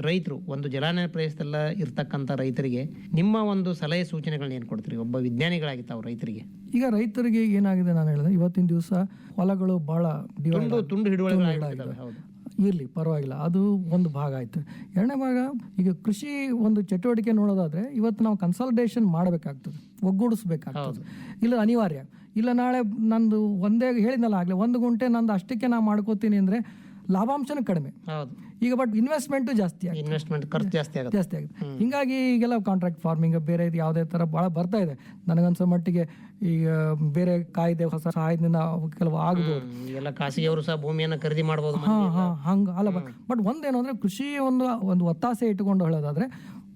ರೈತರು ಒಂದು ಜಲಾನಯ ಪ್ರದೇಶದಲ್ಲ ಇರ್ತಕ್ಕಂಥ ರೈತರಿಗೆ ನಿಮ್ಮ ಒಂದು ಸಲಹೆ ಸೂಚನೆಗಳನ್ನ ಏನು ಕೊಡ್ತೀರಿ? ಒಬ್ಬ ವಿಜ್ಞಾನಿಗಳಾಗಿ ತಾವು ರೈತರಿಗೆ. ಈಗ ರೈತರಿಗೆ ಏನಾಗಿದೆ ನಾನು ಹೇಳಿದ್ರೆ ಇವತ್ತಿನ ದಿವಸ ಹೊಲಗಳು ಬಹಳ ತುಂಡು ತುಂಡು ಹಿಡುವಳಿಗಳಾಗಿದ್ದಾವೆ ಹೌದು. ಇರಲಿ ಪರವಾಗಿಲ್ಲ. ಅದು ಒಂದು ಭಾಗ ಆಯ್ತು. ಎರಡನೇ ಭಾಗ ಈಗ ಕೃಷಿ ಒಂದು ಚಟುವಟಿಕೆ ನೋಡೋದಾದ್ರೆ ಇವತ್ತು ನಾವು ಕನ್ಸಲ್ಟೇಷನ್ ಮಾಡಬೇಕಾಗ್ತದೆ ಒಗ್ಗೂಡಿಸ್ಬೇಕಾಗ್ತದೆ. ಇಲ್ಲ ಅನಿವಾರ್ಯ. ಇಲ್ಲ ನಾಳೆ ನಂದು ಒಂದೇ ಹೇಳಿದ್ನಲ್ಲ ಆಗಲಿ ಒಂದು ಗುಂಟೆ ನಂದು ಅಷ್ಟಕ್ಕೆ ನಾ ಮಾಡ್ಕೋತೀನಿ ಅಂದರೆ ಲಾಭಾಂಶನೂ ಕಡಿಮೆ. ಹೌದು. ಈಗ ಬಟ್ ಇನ್ವೆಸ್ಟ್ಮೆಂಟು ಜಾಸ್ತಿ ಆಗಿದೆ ಇನ್ವೆಸ್ಟ್ಮೆಂಟ್ ಖರ್ಚು ಜಾಸ್ತಿ ಆಗುತ್ತೆ. ಜಾಸ್ತಿ ಆಗಿದೆ ಹಿಂಗಾಗಿ ಈಗೆಲ್ಲ ಕಾಂಟ್ರಾಕ್ಟ್ ಫಾರ್ಮಿಂಗ್ ಬೇರೆ ಇದು ಯಾವುದೇ ಥರ ಭಾಳ ಬರ್ತಾ ಇದೆ. ನನಗನ್ಸೋ ಮಟ್ಟಿಗೆ ಈಗ ಬೇರೆ ಕಾಯ್ದೆ ಹೊಸ ಸಹಾಯದಿಂದ ಕೆಲವು ಆಗ್ಬೋದು. ಹ್ಮ್, ಎಲ್ಲ ಖಾಸಗಿಯವರು ಸಹ ಭೂಮಿಯನ್ನು ಖರೀದಿ ಮಾಡಬಹುದು ಹಾಂ ಹಾಂ ಹಂಗೆ ಅಲ್ಲ ಬಟ್ ಒಂದೇನು ಅಂದ್ರೆ ಕೃಷಿ ಒಂದು ಒಂದು ಒತ್ತಾಸೆ ಇಟ್ಟುಕೊಂಡು ಹೇಳೋದಾದ್ರೆ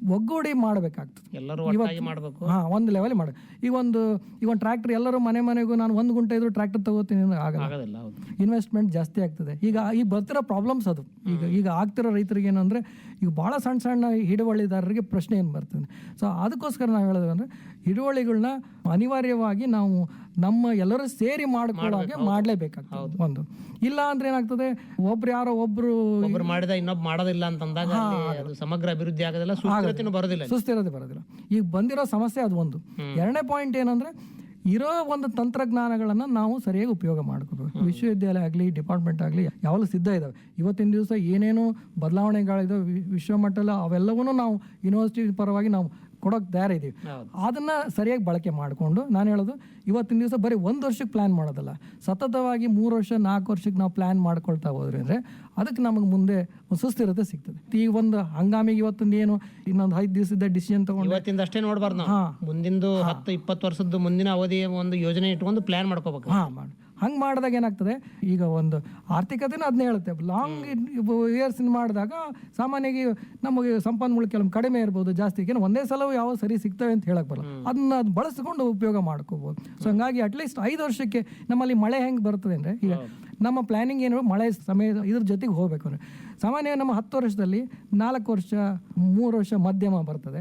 ಒಗ್ಗೂಡಿ ಮಾಡಬೇಕಾಗ್ತದೆ. ಎಲ್ಲರೂ ಒಟ್ಟಾಗಿ ಮಾಡಬೇಕು. ಹಾ ಒಂದು ಲೆವೆಲ್ ಮಾಡಿ. ಈಗ ಒಂದು ಈಗ ಒಂದು ಟ್ರ್ಯಾಕ್ಟರ್ ಎಲ್ಲರೂ ಮನೆ ಮನೆಗೂ ನಾನು ಒಂದು ಗುಂಟೆ ಇದ್ರು ಟ್ರ್ಯಾಕ್ಟರ್ ತಗೋತೀನಿ ಅಂದ್ರೆ ಆಗಲ್ಲ. ಆಗೋದಿಲ್ಲ ಹೌದು. ಇನ್ವೆಸ್ಟ್ಮೆಂಟ್ ಜಾಸ್ತಿ ಆಗ್ತದೆ. ಈಗ ಈ ಬರ್ತಿರೋ ಪ್ರಾಬ್ಲಮ್ಸ್ ಅದು. ಈಗ ಈಗ ಆಗ್ತಿರೋ ರೈತರಿಗೆ ಏನಂದ್ರೆ ಈಗ ಭಾಳ ಸಣ್ಣ ಸಣ್ಣ ಹಿಡುವಳಿದಾರರಿಗೆ ಪ್ರಶ್ನೆ ಏನು ಬರ್ತದೆ? ಸೊ ಅದಕ್ಕೋಸ್ಕರ ನಾವು ಹೇಳೋದು ಅಂದ್ರೆ ಹಿಡುವಳಿಗಳನ್ನ ಅನಿವಾರ್ಯವಾಗಿ ನಾವು ನಮ್ಮ ಎಲ್ಲರೂ ಸೇರಿ ಮಾಡ್ಕೊಳ್ಳೋಕೆ ಮಾಡಲೇಬೇಕಾಗ್ತದೆ. ಒಂದು. ಇಲ್ಲ ಅಂದ್ರೆ ಏನಾಗ್ತದೆ? ಒಬ್ರು ಯಾರೋ ಒಬ್ರು ಒಬ್ರು ಮಾಡಿದ ಇನ್ನೊಬ್ಬ ಮಾಡೋದಿಲ್ಲ ಅಂತಂದಾಗ ಸಮಗ್ರ ಅಭಿವೃದ್ಧಿ ಆಗೋದಿಲ್ಲ ಸುಸ್ಥಿರತೆ ಬರೋದಿಲ್ಲ. ಸುಸ್ಥಿರತೆ ಬರೋದಿಲ್ಲ. ಈಗ ಬಂದಿರೋ ಸಮಸ್ಯೆ ಅದು ಒಂದು. ಎರಡನೇ ಪಾಯಿಂಟ್ ಏನಂದ್ರೆ ಇರೋ ಒಂದು ತಂತ್ರಜ್ಞಾನಗಳನ್ನ ನಾವು ಸರಿಯಾಗಿ ಉಪಯೋಗ ಮಾಡ್ಕೋಬೇಕು ವಿಶ್ವವಿದ್ಯಾಲಯ ಆಗಲಿ ಡಿಪಾರ್ಟ್ಮೆಂಟ್ ಆಗಲಿ ಯಾವಾಗಲೂ ಸಿದ್ಧ ಇದಾವೆ. ಇವತ್ತಿನ ದಿವಸ ಏನೇನು ಬದಲಾವಣೆಗಳಿದಾವೆ ವಿಶ್ವ ವಿಶ್ವಮಟ್ಟದಲ್ಲಿ ಅವೆಲ್ಲವನ್ನೂ ನಾವು ಯೂನಿವರ್ಸಿಟಿ ಪರವಾಗಿ ನಾವು ಕೊಡೋಕೆ ತಯಾರಿದ್ದೀವಿ. ಅದನ್ನ ಸರಿಯಾಗಿ ಬಳಕೆ ಮಾಡಿಕೊಂಡು ನಾನು ಹೇಳೋದು ಇವತ್ತಿನ ದಿವಸ ಬರೀ ಒಂದು ವರ್ಷಕ್ಕೆ ಪ್ಲ್ಯಾನ್ ಮಾಡೋದಲ್ಲ. ಸತತವಾಗಿ ಮೂರು ವರ್ಷ ನಾಲ್ಕು ವರ್ಷಕ್ಕೆ ನಾವು ಪ್ಲ್ಯಾನ್ ಮಾಡ್ಕೊಳ್ತಾ ಹೋದ್ರೆ ಅಂದರೆ ಅದಕ್ಕೆ ನಮಗೆ ಮುಂದೆ ಸುಸ್ಥಿರತೆ ಸಿಗ್ತದೆ. ಈ ಒಂದು ಹಂಗಾಮಿಗೆ ಇವತ್ತೊಂದು ಏನು ಇನ್ನೊಂದು ಐದು ದಿವಸದ ಡಿಸಿಷನ್ ತಗೊಂಡು ಇವತ್ತಿಂದ ಅಷ್ಟೇ ನೋಡಬಾರ್ದು ನಾವು. ಮುಂದಿಂದು ಹತ್ತು ಇಪ್ಪತ್ತು ವರ್ಷದ ಮುಂದಿನ ಅವಧಿಯ ಒಂದು ಯೋಜನೆ ಇಟ್ಕೊಂಡು ಪ್ಲ್ಯಾನ್ ಮಾಡ್ಕೋಬೇಕು ಹಾಂ ಮಾಡಿ. ಹಂಗೆ ಮಾಡಿದಾಗ ಏನಾಗ್ತದೆ? ಈಗ ಒಂದು ಆರ್ಥಿಕತೆನೂ ಅದನ್ನೇ ಹೇಳುತ್ತೆ. ಲಾಂಗ್ ಇಯರ್ಸ್ ಮಾಡಿದಾಗ ಸಾಮಾನ್ಯವಾಗಿ ನಮಗೆ ಸಂಪನ್ಮೂಲ ಕೆಲವು ಕಡಿಮೆ ಇರ್ಬೋದು ಜಾಸ್ತಿ. ಏನು ಒಂದೇ ಸಲವೂ ಯಾವ ಸರಿ ಸಿಗ್ತವೆ ಅಂತ ಹೇಳಕ್ ಬರಲ್ಲ. ಅದನ್ನ ಅದು ಬಳಸ್ಕೊಂಡು ಉಪಯೋಗ ಮಾಡ್ಕೋಬೋದು. ಸೊ ಹಂಗಾಗಿ ಅಟ್ಲೀಸ್ಟ್ ಐದು ವರ್ಷಕ್ಕೆ ನಮ್ಮಲ್ಲಿ ಮಳೆ ಹೆಂಗೆ ಬರ್ತದೆ ಅಂದರೆ ಈಗ ನಮ್ಮ ಪ್ಲಾನಿಂಗ್ ಏನು ಮಳೆ ಸಮಯ ಇದ್ರ ಜೊತೆಗೆ ಹೋಗ್ಬೇಕು ಅಂದರೆ. ಸಾಮಾನ್ಯ ನಮ್ಮ ಹತ್ತು ವರ್ಷದಲ್ಲಿ ನಾಲ್ಕು ವರ್ಷ ಮೂರು ವರ್ಷ ಮಧ್ಯಮ ಬರ್ತದೆ.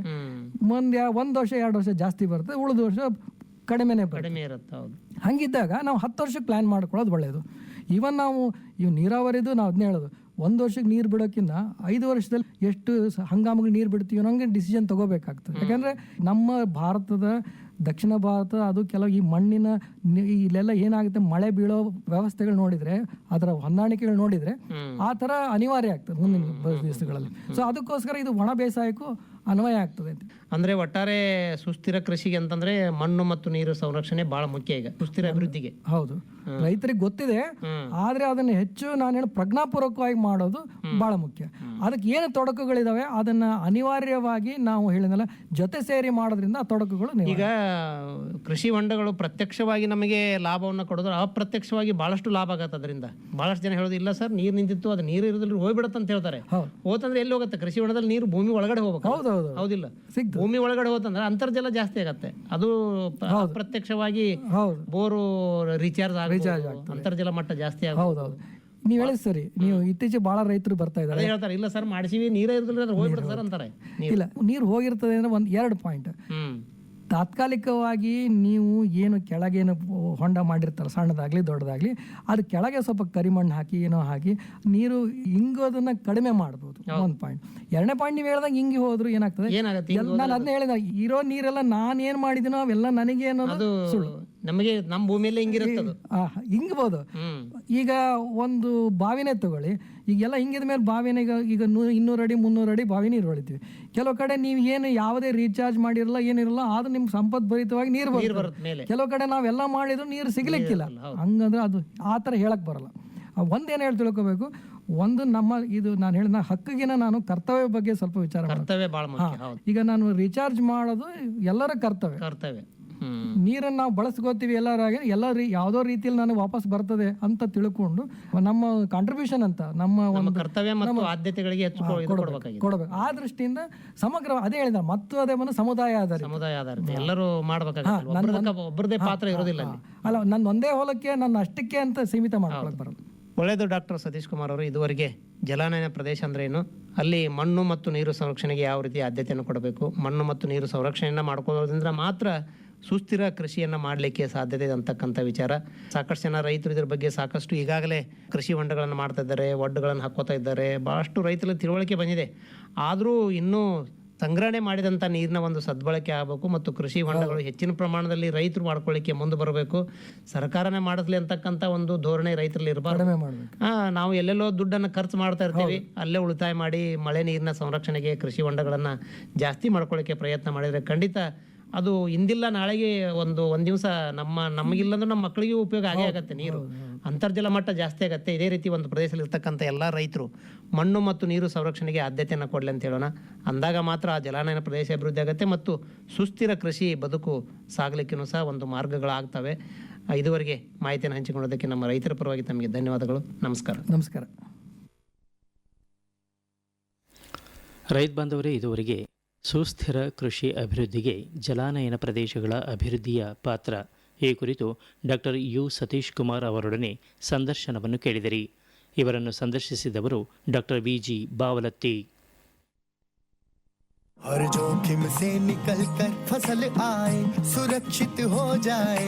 ಮುಂದೆ ಒಂದು ವರ್ಷ ಎರಡು ವರ್ಷ ಜಾಸ್ತಿ ಬರ್ತದೆ. ಉಳಿದ ವರ್ಷ ಕಡಿಮೆನೇ ಕಡಿಮೆ ಇರುತ್ತೆ ಹಂಗಿದ್ದಾಗ ನಾವು ಹತ್ತು ವರ್ಷಕ್ಕೆ ಪ್ಲ್ಯಾನ್ ಮಾಡ್ಕೊಳ್ಳೋದು ಒಳ್ಳೆಯದು ಈವನ್ ನಾವು ಇವು ನೀರಾವರಿದು ನಾವು ಅದನ್ನ ಹೇಳೋದು. ಒಂದು ವರ್ಷಕ್ಕೆ ನೀರು ಬಿಡೋಕ್ಕಿಂತ ಐದು ವರ್ಷದಲ್ಲಿ ಎಷ್ಟು ಹಂಗಾಮಗಳು ಹಂಗಾಮಿಗೆ ನೀರು ಬಿಡ್ತೀವಿ ಅನ್ನೋಂಗೆ ಡಿಸಿಷನ್ ತಗೋಬೇಕಾಗ್ತದೆ. ಯಾಕಂದರೆ ನಮ್ಮ ಭಾರತದ ದಕ್ಷಿಣ ಭಾರತ ಅದು ಕೆಲವು ಈ ಮಣ್ಣಿನ ಇಲ್ಲೆಲ್ಲ ಏನಾಗುತ್ತೆ ಮಳೆ ಬೀಳೋ ವ್ಯವಸ್ಥೆಗಳು ನೋಡಿದ್ರೆ ಅದರ ಹೊಂದಾಣಿಕೆಗಳು ನೋಡಿದ್ರೆ ಆ ಥರ ಅನಿವಾರ್ಯ ಆಗ್ತದೆ ಮುಂದಿನ ದಿವಸಗಳಲ್ಲಿ. ಸೊ ಅದಕ್ಕೋಸ್ಕರ ಇದು ಒಣ ಬೇಸಾಯಕ್ಕೂ ಅನ್ವಯ ಆಗ್ತದೆ ಅಂತ. ಅಂದ್ರೆ ಒಟ್ಟಾರೆ ಸುಸ್ಥಿರ ಕೃಷಿಗೆ ಅಂತಂದ್ರೆ ಮಣ್ಣು ಮತ್ತು ನೀರು ಸಂರಕ್ಷಣೆ ಬಹಳ ಮುಖ್ಯ ಈಗ ಸುಸ್ಥಿರ ಅಭಿವೃದ್ಧಿಗೆ. ಹೌದು. ರೈತರಿಗೆ ಗೊತ್ತಿದೆ ಆದ್ರೆ ಅದನ್ನ ಹೆಚ್ಚು ನಾನು ಹೇಳಿ ಪ್ರಜ್ಞಾಪೂರ್ವಕವಾಗಿ ಮಾಡೋದು ಬಹಳ ಮುಖ್ಯ. ಅದಕ್ಕೆ ಏನು ತೊಡಕುಗಳಿದಾವೆ ಅದನ್ನ ಅನಿವಾರ್ಯವಾಗಿ ನಾವು ಹೇಳಿದಲ್ಲ ಜೊತೆ ಸೇರಿ ಮಾಡೋದ್ರಿಂದ ತೊಡಕುಗಳು. ಈಗ ಕೃಷಿ ಹೊಂಡಗಳು ಪ್ರತ್ಯಕ್ಷವಾಗಿ ನಮಗೆ ಲಾಭವನ್ನು ಕೊಡೋದ್ರೆ ಅಪ್ರತ್ಯಕ್ಷವಾಗಿ ಬಹಳಷ್ಟು ಲಾಭ ಆಗತ್ತೆ ಅದರಿಂದ ಬಹಳಷ್ಟು ಜನ ಹೇಳೋದು ಇಲ್ಲ ಸರ್ ನೀರು ನಿಂತಿತ್ತು ಅದು ನೀರು ಇರೋದ್ರಲ್ಲಿ ಹೋಗ್ಬಿಡತ್ತೆ ಅಂತ ಹೇಳ್ತಾರೆ. ಹೌದು. ಹೋತಂದ್ರೆ ಎಲ್ಲಿ ಹೋಗುತ್ತೆ? ಕೃಷಿ ಹೊಂಡದಲ್ಲಿ ನೀರು ಭೂಮಿ ಒಳಗಡೆ ಹೋಗ್ಬೇಕು. ಹೌದೌದು. ಹೌದಿಲ್ಲ? ಸಿಗ್ತದೆ. ಭೂಮಿ ಒಳಗಡೆ ಹೋತಂದ್ರೆ ಅಂತರ್ಜಲ ಜಾಸ್ತಿ ಆಗತ್ತೆ. ಅದು ಪ್ರತ್ಯಕ್ಷವಾಗಿ ಬೋರು ರೀಚಾರ್ಜ್ ರೀಚಾರ್ಜ್ ಅಂತರ್ಜಲ ಮಟ್ಟ ಜಾಸ್ತಿ ಆಗುತ್ತೆ ಹೌದೌದು ನೀವು ಹೇಳಿ ಸರಿ. ನೀವು ಇತ್ತೀಚೆಗೆ ಬಹಳ ರೈತರು ಬರ್ತಾ ಇದ್ದಾರೆ. ಹೇಳ್ತಾರೆ ಇಲ್ಲ ಸರ್ ಮಾಡಿಸಿವಿ ನೀರೇ ಅಂದ್ರೆ ಹೋಗ್ಬಿಡ್ತಾರೆ ಸರ್ ಅಂತಾರೆ. ಇಲ್ಲ ನೀರು ಹೋಗಿರ್ತದೆ ಅಂದ್ರೆ ಒಂದು ಎರಡು ಪಾಯಿಂಟ್. ತಾತ್ಕಾಲಿಕವಾಗಿ ನೀವು ಏನು ಕೆಳಗೇನು ಹೊಂಡ ಮಾಡಿರ್ತಾರೆ ಸಣ್ಣದಾಗಲಿ ದೊಡ್ಡದಾಗಲಿ ಅದು ಕೆಳಗೆ ಸ್ವಲ್ಪ ಕರಿಮಣ್ಣು ಹಾಕಿ ಏನೋ ಹಾಕಿ ನೀರು ಹಿಂಗೋದನ್ನ ಕಡಿಮೆ ಮಾಡ್ಬೋದು. ಒಂದು ಪಾಯಿಂಟ್. ಎರಡನೇ ಪಾಯಿಂಟ್ ನೀವು ಹೇಳ್ದಂಗೆ ಹಿಂಗಿ ಹೋದ್ರು ಏನಾಗ್ತದೆ? ನಾನು ಅದನ್ನ ಹೇಳಿದ ಇರೋ ನೀರೆಲ್ಲ ನಾನು ಏನ್ ಮಾಡಿದೀನೋ ಅವೆಲ್ಲ ನನಗೆ ಅನ್ನೋದು ಸುಳ್ಳು. ನಮಗೆ ನಮ್ಮ ಭೂಮಿಯಲ್ಲೇ ಹಿಂಗಿರುತ್ತದು ಹಿಂಗಬಹುದು ಈಗ ಒಂದು ಬಾವಿನೇ ತಗೊಳ್ಳಿ. ಈಗೆಲ್ಲ ಹಿಂಗಿದ ಮೇಲೆ ಬಾವಿನ ಈಗ ಈಗ ನೂ ಇನ್ನೂರು ಅಡಿ ಮುನ್ನೂರು ಅಡಿ ಬಾವಿ ನೀರು ಹೊಳಿತೀವಿ. ಕೆಲವು ಕಡೆ ನೀವು ಏನು ಯಾವುದೇ ರೀಚಾರ್ಜ್ ಮಾಡಿರಲ್ಲ ಏನಿರಲ್ಲ ಆದ್ರೂ ನಿಮ್ಗೆ ಸಂಪದ್ಭರಿತವಾಗಿ ನೀರು ಬರುತ್ತೆ. ಕೆಲವು ಕಡೆ ನಾವೆಲ್ಲ ಮಾಡಿದ್ರು ನೀರು ಸಿಗ್ಲಿಕ್ಕಿಲ್ಲ. ಹಂಗಂದ್ರೆ ಅದು ಆ ಥರ ಹೇಳಕ್ ಬರಲ್ಲ. ಒಂದೇನು ಹೇಳಿ ತಿಳ್ಕೊಬೇಕು ಒಂದು ನಮ್ಮ ಇದು ನಾನು ಹೇಳಿದ ಹಕ್ಕಿಗಿನ ನಾನು ಕರ್ತವ್ಯ ಬಗ್ಗೆ ಸ್ವಲ್ಪ ವಿಚಾರ ಈಗ ನಾನು ರೀಚಾರ್ಜ್ ಮಾಡೋದು ಎಲ್ಲರ ಕರ್ತವ್ಯ. ಕರ್ತವ್ಯ. ನೀರನ್ನು ನಾವು ಬಳಸ್ಕೋತೀವಿ ಎಲ್ಲರಾಗಿ ಎಲ್ಲ ರೀ ಯಾವುದೋ ರೀತಿಯಲ್ಲಿ ನನಗೆ ವಾಪಸ್ ಬರ್ತದೆ ಅಂತ ತಿಳ್ಕೊಂಡು ನಮ್ಮ ಕಾಂಟ್ರಿಬ್ಯೂಷನ್ ಅಂತ ನಮ್ಮ ನಮ್ಮ ಒಂದು ಕರ್ತವ್ಯ ಮತ್ತು ಆದ್ಯತೆಗಳಿಗೆ ಕೊಡಬೇಕು ಆ ದೃಷ್ಟಿಯಿಂದ ಸಮಗ್ರ ಅದೇ ಹೇಳಿದ ಮತ್ತು ಅದೇ ಬಂದು ಸಮುದಾಯ ಆಧಾರಿತ. ಸಮುದಾಯ ಆಧಾರಿತ. ಎಲ್ಲರೂ ಮಾಡ್ಬೇಕಾಗತ್ತೆ ಒಬ್ಬರದೇ ಪಾತ್ರ ಇರೋದಿಲ್ಲ ಅಲ್ಲ. ನನ್ನ ಒಂದೇ ಹೊಲಕ್ಕೆ ನನ್ನ ಅಷ್ಟಕ್ಕೆ ಅಂತ ಸೀಮಿತ ಮಾಡ್ಕೊಳಕ್ ಬರಲ್ಲ. ಒಳ್ಳೆಯದು ಡಾಕ್ಟರ್ ಸತೀಶ್ ಕುಮಾರ್ ಅವರು ಇದುವರೆಗೆ ಜಲಾನಯನ ಪ್ರದೇಶ ಅಂದ್ರೆ ಏನು? ಅಲ್ಲಿ ಮಣ್ಣು ಮತ್ತು ನೀರು ಸಂರಕ್ಷಣೆಗೆ ಯಾವ ರೀತಿ ಆದ್ಯತೆಯನ್ನು ಕೊಡಬೇಕು? ಮಣ್ಣು ಮತ್ತು ನೀರು ಸಂರಕ್ಷಣೆಯನ್ನು ಮಾಡ್ಕೊಳ್ಳೋದ್ರಿಂದ ಮಾತ್ರ ಸುಸ್ಥಿರ ಕೃಷಿಯನ್ನು ಮಾಡಲಿಕ್ಕೆ ಸಾಧ್ಯತೆ ಇದೆ ಅಂತಕ್ಕಂಥ ವಿಚಾರ. ಸಾಕಷ್ಟು ಜನ ರೈತರು ಇದ್ರ ಬಗ್ಗೆ ಸಾಕಷ್ಟು ಈಗಾಗಲೇ ಕೃಷಿ ಹೊಂಡಗಳನ್ನು ಮಾಡ್ತಾ ಇದ್ದಾರೆ ಒಡ್ಡುಗಳನ್ನು ಹಾಕೋತಾ ಇದ್ದಾರೆ ಭಾಳಷ್ಟು ರೈತರ ತಿಳುವಳಿಕೆ ಬಂದಿದೆ. ಆದರೂ ಇನ್ನೂ ಸಂಗ್ರಹಣೆ ಮಾಡಿದಂಥ ನೀರಿನ ಒಂದು ಸದ್ಬಳಕೆ ಆಗಬೇಕು ಮತ್ತು ಕೃಷಿ ಹೊಂಡಗಳು ಹೆಚ್ಚಿನ ಪ್ರಮಾಣದಲ್ಲಿ ರೈತರು ಮಾಡ್ಕೊಳ್ಳಿಕ್ಕೆ ಮುಂದೆ ಬರಬೇಕು. ಸರ್ಕಾರನೇ ಮಾಡಿಸ್ಲಿ ಅಂತಕ್ಕಂಥ ಒಂದು ಧೋರಣೆ ರೈತರಲ್ಲಿ ಇರಬಾರ್ದು. ನಾವು ಎಲ್ಲೆಲ್ಲೋ ದುಡ್ಡನ್ನು ಖರ್ಚು ಮಾಡ್ತಾ ಇರ್ತೀವಿ. ಅಲ್ಲೇ ಉಳಿತಾಯ ಮಾಡಿ ಮಳೆ ನೀರಿನ ಸಂರಕ್ಷಣೆಗೆ ಕೃಷಿ ಹೊಂಡಗಳನ್ನು ಜಾಸ್ತಿ ಮಾಡ್ಕೊಳ್ಳಿಕ್ಕೆ ಪ್ರಯತ್ನ ಮಾಡಿದರೆ ಖಂಡಿತ ಅದು ಇಂದಿಲ್ಲ ನಾಳೆಗೆ ಒಂದು ಒಂದು ದಿವಸ ನಮ್ಮ ನಮಗಿಲ್ಲಂದ್ರೂ ನಮ್ಮ ಮಕ್ಕಳಿಗೆ ಉಪಯೋಗ ಆಗೇ ಆಗತ್ತೆ ನೀರು. ಅಂತರ್ಜಲ ಮಟ್ಟ ಜಾಸ್ತಿ ಆಗತ್ತೆ. ಇದೇ ರೀತಿ ಒಂದು ಪ್ರದೇಶದಲ್ಲಿ ಇರ್ತಕ್ಕಂಥ ಎಲ್ಲ ರೈತರು ಮಣ್ಣು ಮತ್ತು ನೀರು ಸಂರಕ್ಷಣೆಗೆ ಆದ್ಯತೆಯನ್ನು ಕೊಡಲಿ ಅಂತ ಹೇಳೋಣ. ಅಂದಾಗ ಮಾತ್ರ ಆ ಜಲಾನಯನ ಪ್ರದೇಶ ಅಭಿವೃದ್ಧಿ ಆಗುತ್ತೆ ಮತ್ತು ಸುಸ್ಥಿರ ಕೃಷಿ ಬದುಕು ಸಾಗಲಿಕ್ಕೂ ಸಹ ಒಂದು ಮಾರ್ಗಗಳಾಗ್ತವೆ. ಇದುವರೆಗೆ ಮಾಹಿತಿಯನ್ನು ಹಂಚಿಕೊಳ್ಳೋದಕ್ಕೆ ನಮ್ಮ ರೈತರ ಪರವಾಗಿ ತಮಗೆ ಧನ್ಯವಾದಗಳು. ನಮಸ್ಕಾರ. ನಮಸ್ಕಾರ. ರೈತ ಬಾಂಧವರೇ ಇದುವರೆಗೆ ಸುಸ್ಥಿರ ಕೃಷಿ ಅಭಿವೃದ್ಧಿಗೆ ಜಲಾನಯನ ಪ್ರದೇಶಗಳ ಅಭಿವೃದ್ಧಿಯ ಪಾತ್ರ ಈ ಕುರಿತು ಡಾಕ್ಟರ್ ಯು ಸತೀಶ್ ಕುಮಾರ್ ಅವರೊಡನೆ ಸಂದರ್ಶನವನ್ನು ಕೇಳಿದಿರಿ ಇವರನ್ನು ಸಂದರ್ಶಿಸಿದವರು ಡಾಕ್ಟರ್ ವಿ ಜಿ ಬಾವಲತ್ತಿ हर जोखिम से निकल कर फसल आए सुरक्षित हो जाए